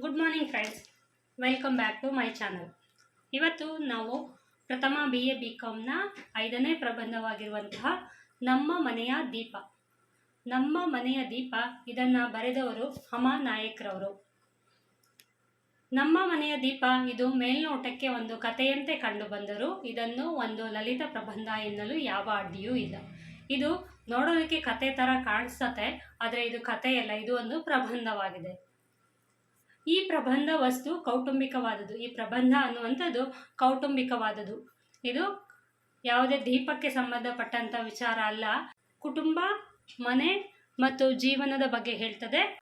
Good morning friends welcome back to my channel ಇವತ್ತು ನಾವು ಪ್ರಥಮ ಬಿ ಎ ಬಿ ಕಾಮ್ನ ಐದನೇ ಪ್ರಬಂಧವಾಗಿರುವಂತಹ ನಮ್ಮ ಮನೆಯ ದೀಪ. ನಮ್ಮ ಮನೆಯ ದೀಪ, ಇದನ್ನು ಬರೆದವರು ಹಮ ನಾಯಕ್ರವರು. ನಮ್ಮ ಮನೆಯ ದೀಪ, ಇದು ಮೇಲ್ನೋಟಕ್ಕೆ ಒಂದು ಕಥೆಯಂತೆ ಕಂಡುಬಂದರೂ ಇದನ್ನು ಒಂದು ಲಲಿತ ಪ್ರಬಂಧ ಎನ್ನಲು ಯಾವ ಅಡ್ಡಿಯೂ ಇಲ್ಲ. ಇದು ನೋಡೋದಕ್ಕೆ ಕತೆ ಥರ ಕಾಣಿಸತ್ತೆ, ಆದರೆ ಇದು ಕಥೆಯಲ್ಲ, ಇದು ಒಂದು ಪ್ರಬಂಧವಾಗಿದೆ. ಈ ಪ್ರಬಂಧ ವಸ್ತು ಕೌಟುಂಬಿಕವಾದದ್ದು. ಈ ಪ್ರಬಂಧ ಅನ್ನುವಂಥದ್ದು ಕೌಟುಂಬಿಕವಾದದ್ದು. ಇದು ಯಾವುದೇ ದೀಪಕ್ಕೆ ಸಂಬಂಧಪಟ್ಟಂಥ ವಿಚಾರ ಅಲ್ಲ. ಕುಟುಂಬ, ಮನೆ ಮತ್ತು ಜೀವನದ ಬಗ್ಗೆ ಹೇಳ್ತದೆ.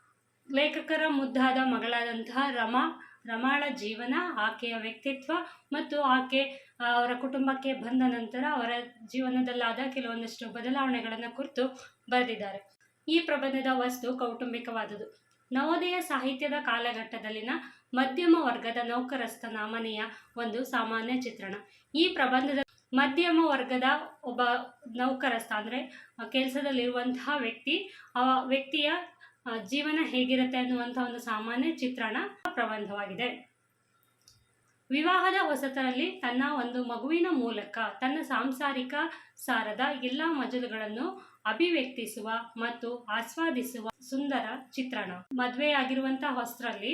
ಲೇಖಕರ ಮುದ್ದಾದ ಮಗಳಾದಂತಹ ರಮಾ, ರಮಾಳ ಜೀವನ, ಆಕೆಯ ವ್ಯಕ್ತಿತ್ವ ಮತ್ತು ಆಕೆ ಅವರ ಕುಟುಂಬಕ್ಕೆ ಬಂದ ನಂತರ ಅವರ ಜೀವನದಲ್ಲಾದ ಕೆಲವೊಂದಷ್ಟು ಬದಲಾವಣೆಗಳನ್ನು ಕುರಿತು ಬರೆದಿದ್ದಾರೆ. ಈ ಪ್ರಬಂಧದ ವಸ್ತು ಕೌಟುಂಬಿಕವಾದುದು ನವೋದಯ ಸಾಹಿತ್ಯದ ಕಾಲಘಟ್ಟದಲ್ಲಿನ ಮಧ್ಯಮ ವರ್ಗದ ನೌಕರಸ್ಥನ ಮನೆಯ ಒಂದು ಸಾಮಾನ್ಯ ಚಿತ್ರಣ. ಈ ಪ್ರಬಂಧದ ಮಧ್ಯಮ ವರ್ಗದ ಒಬ್ಬ ನೌಕರಸ್ಥ ಅಂದರೆ ಕೆಲಸದಲ್ಲಿರುವಂತಹ ವ್ಯಕ್ತಿ, ಆ ವ್ಯಕ್ತಿಯ ಜೀವನ ಹೇಗಿರುತ್ತೆ ಅನ್ನುವಂಥ ಒಂದು ಸಾಮಾನ್ಯ ಚಿತ್ರಣ ಪ್ರಬಂಧವಾಗಿದೆ. ವಿವಾಹದ ಹೊಸತರಲ್ಲಿ ತನ್ನ ಒಂದು ಮಗುವಿನ ಮೂಲಕ ತನ್ನ ಸಾಂಸಾರಿಕ ಸಾರದ ಎಲ್ಲ ಮಜಲುಗಳನ್ನು ಅಭಿವ್ಯಕ್ತಿಸುವ ಮತ್ತು ಆಸ್ವಾದಿಸುವ ಸುಂದರ ಚಿತ್ರಣ. ಮದುವೆಯಾಗಿರುವಂತಹ ಹೊಸರಲ್ಲಿ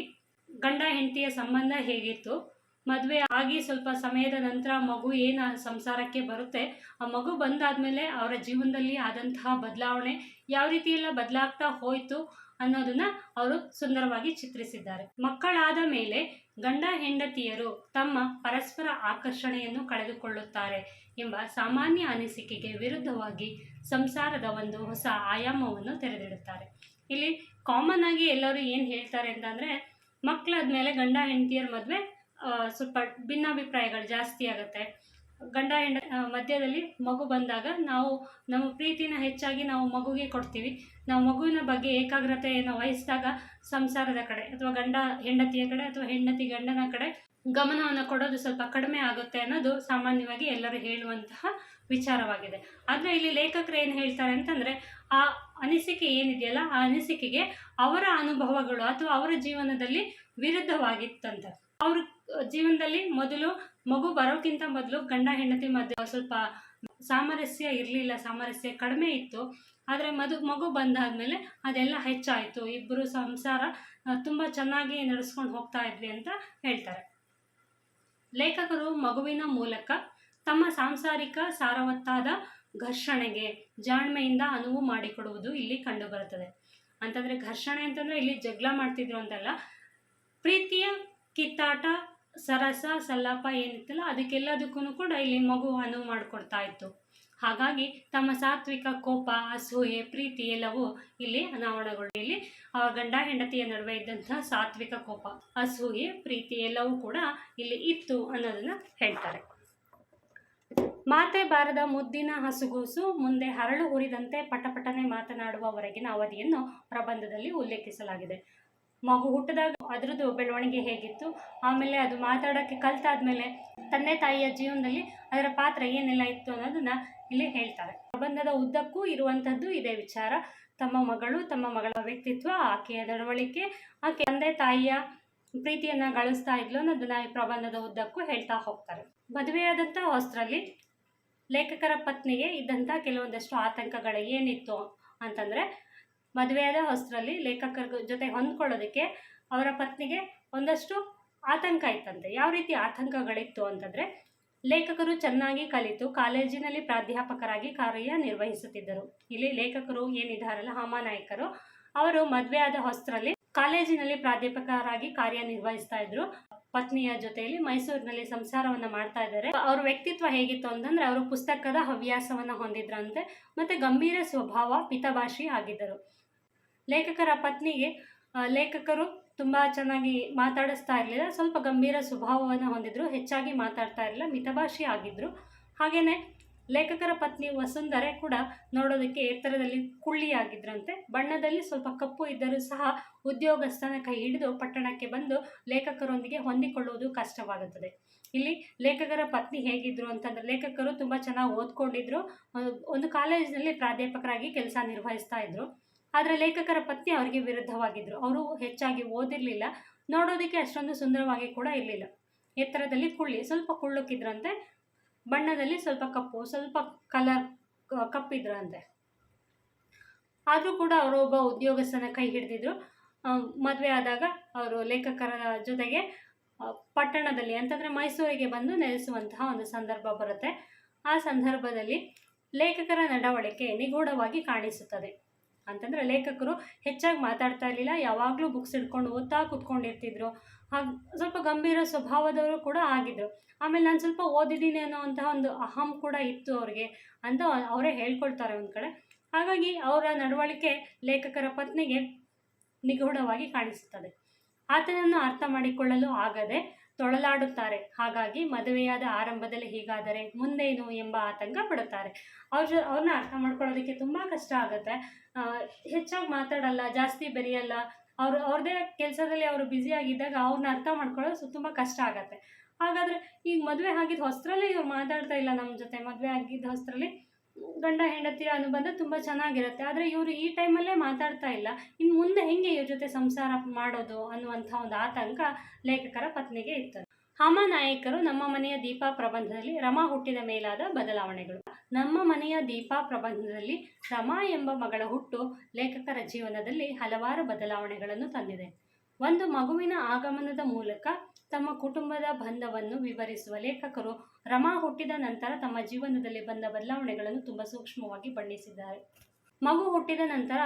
ಗಂಡ ಹೆಂಡತಿಯ ಸಂಬಂಧ ಹೇಗಿತ್ತು? ಮದುವೆ ಆಗಿ ಸ್ವಲ್ಪ ಸಮಯದ ನಂತರ ಮಗು ಏನು ಸಂಸಾರಕ್ಕೆ ಬರುತ್ತೆ? ಆ ಮಗು ಬಂದಾದ್ಮೇಲೆ ಅವರ ಜೀವನದಲ್ಲಿ ಆದಂತಹ ಬದಲಾವಣೆ ಯಾವ ರೀತಿ ಎಲ್ಲ ಬದಲಾಗ್ತಾ ಹೋಯಿತು ಅನ್ನೋದನ್ನ ಅವರು ಸುಂದರವಾಗಿ ಚಿತ್ರಿಸಿದ್ದಾರೆ. ಮಕ್ಕಳಾದ ಮೇಲೆ ಗಂಡ ಹೆಂಡತಿಯರು ತಮ್ಮ ಪರಸ್ಪರ ಆಕರ್ಷಣೆಯನ್ನು ಕಳೆದುಕೊಳ್ಳುತ್ತಾರೆ. ಎಂಬ ಸಾಮಾನ್ಯ ಅನಿಸಿಕೆಗೆ ವಿರುದ್ಧವಾಗಿ ಸಂಸಾರದ ಒಂದು ಹೊಸ ಆಯಾಮವನ್ನು ತೆರೆದಿಡುತ್ತಾರೆ. ಇಲ್ಲಿ ಕಾಮನ್ ಆಗಿ ಎಲ್ಲರೂ ಏನು ಹೇಳ್ತಾರೆ ಅಂತಂದರೆ ಮಕ್ಕಳಾದ್ಮೇಲೆ ಗಂಡ ಹೆಂಡತಿಯರ ಮದುವೆ ಸ್ವಲ್ಪ ಭಿನ್ನಾಭಿಪ್ರಾಯಗಳು ಜಾಸ್ತಿ ಆಗುತ್ತೆ. ಗಂಡ ಹೆಂಡ ಮಧ್ಯದಲ್ಲಿ ಮಗು ಬಂದಾಗ ನಾವು, ನಮ್ಮ ಪ್ರೀತಿನ ಹೆಚ್ಚಾಗಿ ನಾವು ಮಗುಗೆ ಕೊಡ್ತೀವಿ. ನಾವು ಮಗುವಿನ ಬಗ್ಗೆ ಏಕಾಗ್ರತೆಯನ್ನು ವಹಿಸಿದಾಗ ಸಂಸಾರದ ಕಡೆ, ಅಥವಾ ಗಂಡ ಹೆಂಡತಿಯ ಕಡೆ, ಅಥವಾ ಹೆಂಡತಿ ಗಂಡನ ಕಡೆ ಗಮನವನ್ನು ಕೊಡೋದು ಸ್ವಲ್ಪ ಕಡಿಮೆ ಆಗುತ್ತೆ ಅನ್ನೋದು ಸಾಮಾನ್ಯವಾಗಿ ಎಲ್ಲರೂ ಹೇಳುವಂತಹ ವಿಚಾರವಾಗಿದೆ. ಆದರೆ ಇಲ್ಲಿ ಲೇಖಕರು ಏನು ಹೇಳ್ತಾರೆ ಅಂತಂದರೆ, ಆ ಅನಿಸಿಕೆ ಏನಿದೆಯಲ್ಲ, ಆ ಅನಿಸಿಕೆಗೆ ಅವರ ಅನುಭವಗಳು ಅಥವಾ ಅವರ ಜೀವನದಲ್ಲಿ ವಿರುದ್ಧವಾಗಿತ್ತಂತೆ. ಅವ್ರ ಜೀವನದಲ್ಲಿ ಮೊದಲು ಮಗು ಬರೋಕ್ಕಿಂತ ಮೊದಲು ಗಂಡ, ಹೆಂಡತಿ ಮಧ್ಯ ಸ್ವಲ್ಪ ಸಾಮರಸ್ಯ ಇರಲಿಲ್ಲ, ಸಾಮರಸ್ಯ ಕಡಿಮೆ ಇತ್ತು. ಆದರೆ ಮದು, ಮಗು ಬಂದಾದ್ಮೇಲೆ ಅದೆಲ್ಲ ಹೆಚ್ಚಾಯಿತು. ಇಬ್ಬರು ಸಂಸಾರ ತುಂಬ ಚೆನ್ನಾಗಿ ನಡೆಸ್ಕೊಂಡು ಹೋಗ್ತಾ ಇದ್ವಿ ಅಂತ ಹೇಳ್ತಾರೆ. ಲೇಖಕರು ಮಗುವಿನ ಮೂಲಕ ತಮ್ಮ ಸಾಂಸಾರಿಕ ಸಾರವತ್ತಾದ ಘರ್ಷಣೆಗೆ ಜಾಣ್ಮೆಯಿಂದ ಅನುವು ಮಾಡಿಕೊಡುವುದು ಇಲ್ಲಿ ಕಂಡುಬರುತ್ತದೆ. ಅಂತಂದರೆ ಘರ್ಷಣೆ ಅಂತಂದರೆ ಇಲ್ಲಿ ಜಗಳ ಮಾಡ್ತಿದ್ರು ಅಂತಲ್ಲ, ಪ್ರೀತಿಯ ಕಿತ್ತಾಟ, ಸರಸ ಸಲ್ಲಾಪ ಏನಿತ್ತಲ್ಲ ಅದಕ್ಕೆಲ್ಲದಕ್ಕೂ ಕೂಡ ಇಲ್ಲಿ ಮಗು ಅನುವು ಮಾಡಿಕೊಡ್ತಾ ಇತ್ತು. ಹಾಗಾಗಿ ತಮ್ಮ ಸಾತ್ವಿಕ ಕೋಪ, ಅಸೂಯೆ, ಪ್ರೀತಿ ಎಲ್ಲವೂ ಇಲ್ಲಿ ಅನಾವರಣಗೊಂಡಿ ಇಲ್ಲಿ ಗಂಡ ಹೆಂಡತಿಯ ನಡುವೆ ಇದ್ದಂತಹ ಸಾತ್ವಿಕ ಕೋಪ, ಅಸೂಯೆ, ಪ್ರೀತಿ ಎಲ್ಲವೂ ಕೂಡ ಇಲ್ಲಿ ಇತ್ತು ಅನ್ನೋದನ್ನ ಹೇಳ್ತಾರೆ. ಮಾತೆ ಬಾರದ ಮುದ್ದಿನ ಹಸುಗೂಸು ಮುಂದೆ ಹರಳು ಹುರಿದಂತೆ ಪಟಪಟನೆ ಮಾತನಾಡುವವರೆಗಿನ ಅವಧಿಯನ್ನು ಪ್ರಬಂಧದಲ್ಲಿ ಉಲ್ಲೇಖಿಸಲಾಗಿದೆ. ಮಗು ಹುಟ್ಟಿದಾಗ ಅದರದ್ದು ಬೆಳವಣಿಗೆ ಹೇಗಿತ್ತು? ಆಮೇಲೆ ಅದು ಮಾತಾಡೋಕ್ಕೆ ಕಲ್ತಾದ್ಮೇಲೆ ತಂದೆ ತಾಯಿಯ ಜೀವನದಲ್ಲಿ ಅದರ ಪಾತ್ರ ಏನೆಲ್ಲ ಇತ್ತು ಅನ್ನೋದನ್ನ ಇಲ್ಲಿ ಹೇಳ್ತಾರೆ. ಪ್ರಬಂಧದ ಉದ್ದಕ್ಕೂ ಇರುವಂಥದ್ದು ಇದೇ ವಿಚಾರ. ತಮ್ಮ ಮಗಳು, ತಮ್ಮ ಮಗಳ ವ್ಯಕ್ತಿತ್ವ, ಆಕೆಯ ನಡವಳಿಕೆ, ಆಕೆ ತಂದೆ, ತಾಯಿಯ ಪ್ರೀತಿಯನ್ನು ಗಳಿಸ್ತಾ ಇದ್ಲು ಅನ್ನೋದನ್ನ ಈ ಪ್ರಬಂಧದ ಉದ್ದಕ್ಕೂ ಹೇಳ್ತಾ ಹೋಗ್ತಾರೆ. ಮದುವೆಯಾದಂಥ ಹೊಸರಲ್ಲಿ ಲೇಖಕರ ಪತ್ನಿಗೆ ಇದ್ದಂಥ ಕೆಲವೊಂದಷ್ಟು ಆತಂಕಗಳು ಏನಿತ್ತು ಅಂತಂದರೆ ಮದುವೆಯಾದ ಹೊಸರಲ್ಲಿ ಲೇಖಕರ ಜೊತೆ ಹೊಂದ್ಕೊಳ್ಳೋದಕ್ಕೆ ಅವರ ಪತ್ನಿಗೆ ಒಂದಷ್ಟು ಆತಂಕ ಇತ್ತಂತೆ. ಯಾವ ರೀತಿ ಆತಂಕಗಳಿತ್ತು ಅಂತಂದರೆ ಲೇಖಕರು ಚೆನ್ನಾಗಿ ಕಲಿತು ಕಾಲೇಜಿನಲ್ಲಿ ಪ್ರಾಧ್ಯಾಪಕರಾಗಿ ಕಾರ್ಯ ನಿರ್ವಹಿಸುತ್ತಿದ್ದರು. ಇಲ್ಲಿ ಲೇಖಕರು ಏನಿದ್ದಾರಲ್ಲ ಹಾಮಾನಾಯಕರು ಅವರು ಮದುವೆಯಾದ ಹೊಸರಲ್ಲಿ ಕಾಲೇಜಿನಲ್ಲಿ ಪ್ರಾಧ್ಯಾಪಕರಾಗಿ ಕಾರ್ಯನಿರ್ವಹಿಸ್ತಾ ಇದ್ರು. ಪತ್ನಿಯ ಜೊತೆಯಲ್ಲಿ ಮೈಸೂರಿನಲ್ಲಿ ಸಂಸಾರವನ್ನ ಮಾಡ್ತಾ ಇದ್ದಾರೆ. ಅವ್ರ ವ್ಯಕ್ತಿತ್ವ ಹೇಗಿತ್ತು ಅಂತಂದ್ರೆ ಅವರು ಪುಸ್ತಕದ ಹವ್ಯಾಸವನ್ನ ಹೊಂದಿದ್ರಂತೆ ಮತ್ತೆ ಗಂಭೀರ ಸ್ವಭಾವ, ಪಿತಭಾಷಿ ಆಗಿದ್ದರು. ಲೇಖಕರ ಪತ್ನಿಗೆ ಲೇಖಕರು ತುಂಬ ಚೆನ್ನಾಗಿ ಮಾತಾಡಿಸ್ತಾ ಇರಲಿಲ್ಲ. ಸ್ವಲ್ಪ ಗಂಭೀರ ಸ್ವಭಾವವನ್ನು ಹೊಂದಿದ್ರು. ಹೆಚ್ಚಾಗಿ ಮಾತಾಡ್ತಾ ಇರಲಿಲ್ಲ. ಮಿತಭಾಷಿ ಆಗಿದ್ದರು ಹಾಗೆಯೇ ಲೇಖಕರ ಪತ್ನಿ ವಸುಂಧರೆ ಕೂಡ ನೋಡೋದಕ್ಕೆ ಎತ್ತರದಲ್ಲಿ ಕುಳ್ಳಿಯಾಗಿದ್ರಂತೆ ಬಣ್ಣದಲ್ಲಿ ಸ್ವಲ್ಪ ಕಪ್ಪು ಇದ್ದರೂ ಸಹ ಉದ್ಯೋಗಸ್ಥನ ಕೈ ಹಿಡಿದು ಪಟ್ಟಣಕ್ಕೆ ಬಂದು ಲೇಖಕರೊಂದಿಗೆ ಹೊಂದಿಕೊಳ್ಳುವುದು ಕಷ್ಟವಾಗುತ್ತದೆ. ಇಲ್ಲಿ ಲೇಖಕರ ಪತ್ನಿ ಹೇಗಿದ್ರು ಅಂತಂದ್ರೆ, ಲೇಖಕರು ತುಂಬ ಚೆನ್ನಾಗಿ ಓದ್ಕೊಂಡಿದ್ರು. ಒಂದು ಕಾಲೇಜಿನಲ್ಲಿ ಪ್ರಾಧ್ಯಾಪಕರಾಗಿ ಕೆಲಸ ನಿರ್ವಹಿಸ್ತಾ ಇದ್ರು. ಆದರೆ ಲೇಖಕರ ಪತ್ನಿ ಅವರಿಗೆ ವಿರುದ್ಧವಾಗಿದ್ದರು ಅವರು ಹೆಚ್ಚಾಗಿ ಓದಿರಲಿಲ್ಲ. ನೋಡೋದಕ್ಕೆ ಅಷ್ಟೊಂದು ಸುಂದರವಾಗಿ ಕೂಡ ಇರಲಿಲ್ಲ. ಎತ್ತರದಲ್ಲಿ ಕುಳ್ಳಿ, ಸ್ವಲ್ಪ ಕುಳ್ಳುಕ್ಕಿದ್ರಂತೆ, ಬಣ್ಣದಲ್ಲಿ ಸ್ವಲ್ಪ ಕಪ್ಪು, ಸ್ವಲ್ಪ ಕಲರ್ ಕಪ್ಪಿದ್ರಂತೆ. ಆದರೂ ಕೂಡ ಅವರು ಒಬ್ಬ ಉದ್ಯೋಗಸ್ಥನ ಕೈ ಹಿಡಿದಿದ್ರು. ಮದುವೆ ಆದಾಗ ಅವರು ಲೇಖಕರ ಜೊತೆಗೆ ಪಟ್ಟಣದಲ್ಲಿ, ಅಂತಂದರೆ ಮೈಸೂರಿಗೆ ಬಂದು ನೆಲೆಸುವಂತಹ ಒಂದು ಸಂದರ್ಭ ಬರುತ್ತೆ. ಆ ಸಂದರ್ಭದಲ್ಲಿ ಲೇಖಕರ ನಡವಳಿಕೆ ನಿಗೂಢವಾಗಿ ಕಾಣಿಸುತ್ತದೆ. ಅಂತಂದರೆ ಲೇಖಕರು ಹೆಚ್ಚಾಗಿ ಮಾತಾಡ್ತಾ ಇರಲಿಲ್ಲ. ಯಾವಾಗಲೂ ಬುಕ್ಸ್ ಹಿಡ್ಕೊಂಡು ಓದ್ತಾ ಕೂತ್ಕೊಂಡಿರ್ತಿದ್ರು. ಹಾಗೆ ಸ್ವಲ್ಪ ಗಂಭೀರ ಸ್ವಭಾವದವರು ಕೂಡ ಆಗಿದ್ದರು ಆಮೇಲೆ ನಾನು ಸ್ವಲ್ಪ ಓದಿದ್ದೀನಿ ಅನ್ನೋವಂತಹ ಒಂದು ಅಹಂ ಕೂಡ ಇತ್ತು ಅವ್ರಿಗೆ ಅಂತ ಅವರೇ ಹೇಳ್ಕೊಳ್ತಾರೆ ಒಂದು ಕಡೆ. ಹಾಗಾಗಿ ಅವರ ನಡವಳಿಕೆ ಲೇಖಕರ ಪತ್ನಿಗೆ ನಿಗೂಢವಾಗಿ ಕಾಣಿಸುತ್ತದೆ. ಆತನನ್ನು ಅರ್ಥ ಮಾಡಿಕೊಳ್ಳಲು ಆಗದೆ ತೊಳಲಾಡುತ್ತಾರೆ. ಹಾಗಾಗಿ ಮದುವೆಯಾದ ಆರಂಭದಲ್ಲಿ ಹೀಗಾದರೆ ಮುಂದೇನು ಎಂಬ ಆತಂಕ ಪಡುತ್ತಾರೆ. ಅವ್ರ ಅವ್ರನ್ನ ಅರ್ಥ ಮಾಡ್ಕೊಳ್ಳೋದಕ್ಕೆ ತುಂಬ ಕಷ್ಟ ಆಗುತ್ತೆ. ಹೆಚ್ಚಾಗಿ ಮಾತಾಡಲ್ಲ, ಜಾಸ್ತಿ ಬೆರೆಯಲ್ಲ. ಅವರು ಅವ್ರದ್ದೇ ಕೆಲಸದಲ್ಲಿ ಅವರು ಆಗಿದ್ದಾಗ ಅವ್ರನ್ನ ಅರ್ಥ ಮಾಡ್ಕೊಳ್ಳೋದು ತುಂಬ ಕಷ್ಟ ಆಗುತ್ತೆ. ಹಾಗಾದರೆ ಈಗ ಮದುವೆ ಆಗಿದ್ದ ಹೊಸರಲ್ಲಿ ಇವ್ರು ಮಾತಾಡ್ತಾ ಇಲ್ಲ ನಮ್ಮ ಜೊತೆ. ಮದುವೆ ಆಗಿದ್ದ ಹೊಸರಲ್ಲಿ ಗಂಡ ಹೆಂಡತಿಯ ಅನುಬಂಧ ತುಂಬ ಚೆನ್ನಾಗಿರುತ್ತೆ. ಆದರೆ ಇವರು ಈ ಟೈಮಲ್ಲೇ ಮಾತಾಡ್ತಾ ಇಲ್ಲ. ಇನ್ನು ಮುಂದೆ ಹೆಂಗೆ ಇವ್ರ ಜೊತೆ ಸಂಸಾರ ಮಾಡೋದು ಅನ್ನುವಂಥ ಒಂದು ಆತಂಕ ಲೇಖಕರ ಪತ್ನಿಗೆ ಇತ್ತು. ಹಮಾ ನಾಯಕರು ನಮ್ಮ ಮನೆಯ ದೀಪ ಪ್ರಬಂಧದಲ್ಲಿ ರಮಾ ಹುಟ್ಟಿದ ಮೇಲಾದ ಬದಲಾವಣೆಗಳು. ನಮ್ಮ ಮನೆಯ ದೀಪ ಪ್ರಬಂಧದಲ್ಲಿ ರಮಾ ಎಂಬ ಮಗಳ ಹುಟ್ಟು ಲೇಖಕರ ಜೀವನದಲ್ಲಿ ಹಲವಾರು ಬದಲಾವಣೆಗಳನ್ನು ತಂದಿದೆ. ಒಂದು ಮಗುವಿನ ಆಗಮನದ ಮೂಲಕ ತಮ್ಮ ಕುಟುಂಬದ ಬಂಧವನ್ನು ವಿವರಿಸುವ ಲೇಖಕರು ರಮಾ ಹುಟ್ಟಿದ ನಂತರ ತಮ್ಮ ಜೀವನದಲ್ಲಿ ಬಂದ ಬದಲಾವಣೆಗಳನ್ನು ತುಂಬ ಸೂಕ್ಷ್ಮವಾಗಿ ಬಣ್ಣಿಸಿದ್ದಾರೆ. ಮಗು ಹುಟ್ಟಿದ ನಂತರ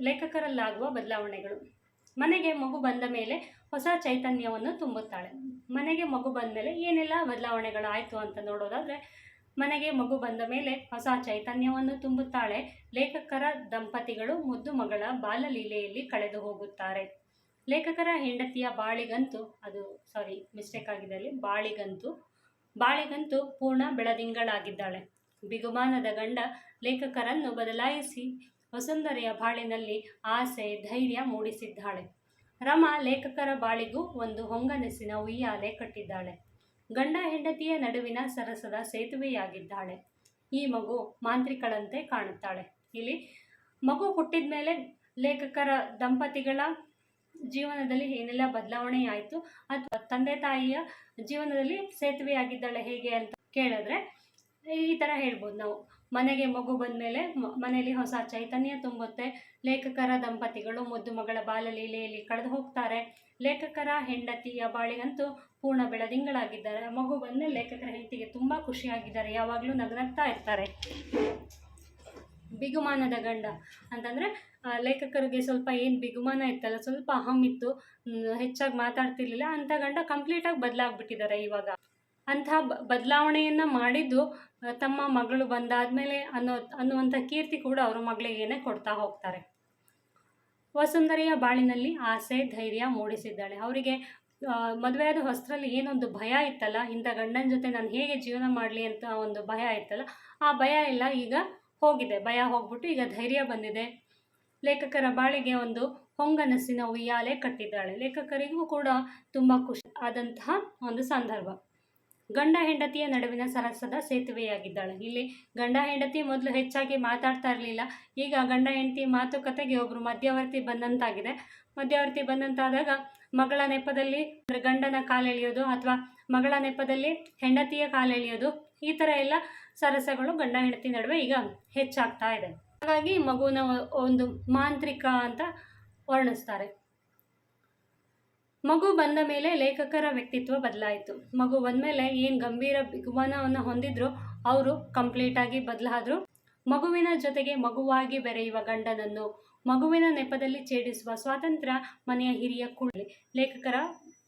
ಲೇಖಕರಲ್ಲಾಗುವ ಬದಲಾವಣೆಗಳು. ಮನೆಗೆ ಮಗು ಬಂದ ಮೇಲೆ ಹೊಸ ಚೈತನ್ಯವನ್ನು ತುಂಬುತ್ತಾಳೆ. ಮನೆಗೆ ಮಗು ಬಂದ ಮೇಲೆ ಏನೆಲ್ಲ ಬದಲಾವಣೆಗಳು ಆಯಿತು ಅಂತ ನೋಡೋದಾದರೆ, ಮನೆಗೆ ಮಗು ಬಂದ ಮೇಲೆ ಹೊಸ ಚೈತನ್ಯವನ್ನು ತುಂಬುತ್ತಾಳೆ. ಲೇಖಕರ ದಂಪತಿಗಳು ಮುದ್ದು ಮಗಳ ಬಾಲಲೀಲೆಯಲ್ಲಿ ಕಳೆದು ಹೋಗುತ್ತಾರೆ. ಲೇಖಕರ ಹೆಂಡತಿಯ ಬಾಳಿಗಂತೂ, ಅದು ಸಾರಿ ಮಿಸ್ಟೇಕ್ ಆಗಿದೆ ಅಲ್ಲಿ, ಬಾಳಿಗಂತೂ ಬಾಳಿಗಂತೂ ಪೂರ್ಣ ಬೆಳದಿಂಗಳಾಗಿದ್ದಾಳೆ. ಬಿಗುಮಾನದ ಗಂಡ ಲೇಖಕರನ್ನು ಬದಲಾಯಿಸಿ ವಸುಂಧರೆಯ ಬಾಳಿನಲ್ಲಿ ಆಸೆ, ಧೈರ್ಯ ಮೂಡಿಸಿದ್ದಾಳೆ. ರಮಾ ಲೇಖಕರ ಬಾಳಿಗೂ ಒಂದು ಹೊಂಗನಸಿನ ಉಯ್ಯಾಲೆ ಕಟ್ಟಿದ್ದಾಳೆ. ಗಂಡ ಹೆಂಡತಿಯ ನಡುವಿನ ಸರಸದ ಸೇತುವೆಯಾಗಿದ್ದಾಳೆ. ಈ ಮಗು ಮಾಂತ್ರಿಕಳಂತೆ ಕಾಣುತ್ತಾಳೆ. ಇಲ್ಲಿ ಮಗು ಹುಟ್ಟಿದ ಮೇಲೆ ಲೇಖಕರ ದಂಪತಿಗಳ ಜೀವನದಲ್ಲಿ ಏನೆಲ್ಲ ಬದಲಾವಣೆ ಆಯಿತು ಅಥವಾ ತಂದೆ ತಾಯಿಯ ಜೀವನದಲ್ಲಿ ಸೇತುವೆ ಆಗಿದ್ದಾಳೆ ಹೇಗೆ ಅಂತ ಕೇಳಿದ್ರೆ, ಈ ಥರ ಹೇಳ್ಬೋದು ನಾವು. ಮನೆಗೆ ಮಗು ಬಂದಮೇಲೆ ಮನೆಯಲ್ಲಿ ಹೊಸ ಚೈತನ್ಯ ತುಂಬುತ್ತೆ. ಲೇಖಕರ ದಂಪತಿಗಳು ಮುದ್ದು ಮಗಳ ಬಾಲಲೀಲೆಯಲ್ಲಿ ಕಳೆದು ಹೋಗ್ತಾರೆ. ಲೇಖಕರ ಹೆಂಡತಿಯ ಬಾಳಿಗಂತೂ ಪೂರ್ಣ ಬೆಳದಿಂಗಳಾಗಿದ್ದಾರೆ. ಮಗು ಬಂದಮೇಲೆ ಲೇಖಕರ ಹೆಂಡತಿಗೆ ತುಂಬ ಖುಷಿಯಾಗಿದ್ದಾರೆ. ಯಾವಾಗಲೂ ನಗನಗ್ತಾ ಇರ್ತಾರೆ. ಬಿಗುಮಾನದ ಗಂಡ ಅಂತಂದರೆ ಲೇಖಕರಿಗೆ ಸ್ವಲ್ಪ ಏನು ಬಿಗುಮಾನ ಇತ್ತಲ್ಲ, ಸ್ವಲ್ಪ ಅಹಂ ಇತ್ತು ಹೆಚ್ಚಾಗಿ ಮಾತಾಡ್ತಿರ್ಲಿಲ್ಲ ಅಂಥ ಗಂಡ ಕಂಪ್ಲೀಟಾಗಿ ಬದಲಾಗ್ಬಿಟ್ಟಿದ್ದಾರೆ ಇವಾಗ. ಅಂಥ ಬದಲಾವಣೆಯನ್ನು ಮಾಡಿದ್ದು ತಮ್ಮ ಮಗಳು ಬಂದಾದಮೇಲೆ ಅನ್ನೋ, ಅನ್ನುವಂಥ ಕೀರ್ತಿ ಕೂಡ ಅವರು ಮಗಳಿಗೇನೆ ಕೊಡ್ತಾ ಹೋಗ್ತಾರೆ. ವಸುಂಧರೆಯ ಬಾಳಿನಲ್ಲಿ ಆಸೆ, ಧೈರ್ಯ ಮೂಡಿಸಿದ್ದಾಳೆ. ಅವರಿಗೆ ಮದುವೆಯಾದ ಹೊಸರಲ್ಲಿ ಏನೊಂದು ಭಯ ಇತ್ತಲ್ಲ, ಇಂಥ ಗಂಡನ ಜೊತೆ ನಾನು ಹೇಗೆ ಜೀವನ ಮಾಡಲಿ ಅಂತ ಒಂದು ಭಯ ಇತ್ತಲ್ಲ, ಆ ಭಯ ಎಲ್ಲ ಈಗ ಹೋಗಿದೆ. ಭಯ ಹೋಗ್ಬಿಟ್ಟು ಈಗ ಧೈರ್ಯ ಬಂದಿದೆ. ಲೇಖಕರ ಬಾಳಿಗೆ ಒಂದು ಹೊಂಗನಸಿನ ಉಯ್ಯಾಲೆ ಕಟ್ಟಿದ್ದಾಳೆ. ಲೇಖಕರಿಗೂ ಕೂಡ ತುಂಬ ಖುಷಿ ಆದಂತಹ ಒಂದು ಸಂದರ್ಭ. ಗಂಡ ಹೆಂಡತಿಯ ನಡುವಿನ ಸರಸದ ಸೇತುವೆಯಾಗಿದ್ದಾಳೆ. ಇಲ್ಲಿ ಗಂಡ ಹೆಂಡತಿ ಮೊದಲು ಹೆಚ್ಚಾಗಿ ಮಾತಾಡ್ತಾ ಇರಲಿಲ್ಲ. ಈಗ ಗಂಡ ಹೆಂಡತಿ ಮಾತುಕತೆಗೆ ಒಬ್ಬರು ಮಧ್ಯವರ್ತಿ ಬಂದಂತಾಗಿದೆ. ಮಧ್ಯವರ್ತಿ ಬಂದಂತಾದಾಗ ಮಗಳ ನೆಪದಲ್ಲಿ ಅಂದ್ರೆ ಗಂಡನ ಕಾಲೆಳೆಯೋದು ಅಥವಾ ಮಗಳ ನೆಪದಲ್ಲಿ ಹೆಂಡತಿಯ ಕಾಲೆಳೆಯೋದು ಈ ಥರ ಎಲ್ಲ ಸರಸಗಳು ಗಂಡ ಹೆಂಡತಿ ನಡುವೆ ಈಗ ಹೆಚ್ಚಾಗ್ತಾ ಇದೆ. ಹಾಗಾಗಿ ಮಗುವಿನ ಒಂದು ಮಾಂತ್ರಿಕ ಅಂತ ವರ್ಣಿಸ್ತಾರೆ. ಮಗು ಬಂದ ಮೇಲೆ ಲೇಖಕರ ವ್ಯಕ್ತಿತ್ವ ಬದಲಾಯಿತು. ಮಗು ಬಂದಮೇಲೆ ಏನು ಗಂಭೀರ ಬಿಗುಮಾನವನ್ನು ಹೊಂದಿದ್ರು ಅವರು ಕಂಪ್ಲೀಟಾಗಿ ಬದಲಾದ್ರು. ಮಗುವಿನ ಜೊತೆಗೆ ಮಗುವಾಗಿ ಬೆರೆಯುವ ಗಂಡನನ್ನು ಮಗುವಿನ ನೆಪದಲ್ಲಿ ಛೇಡಿಸುವ ಸ್ವಾತಂತ್ರ್ಯ ಮನೆಯ ಹಿರಿಯ ಕುಳ್ಳಿ ಲೇಖಕರ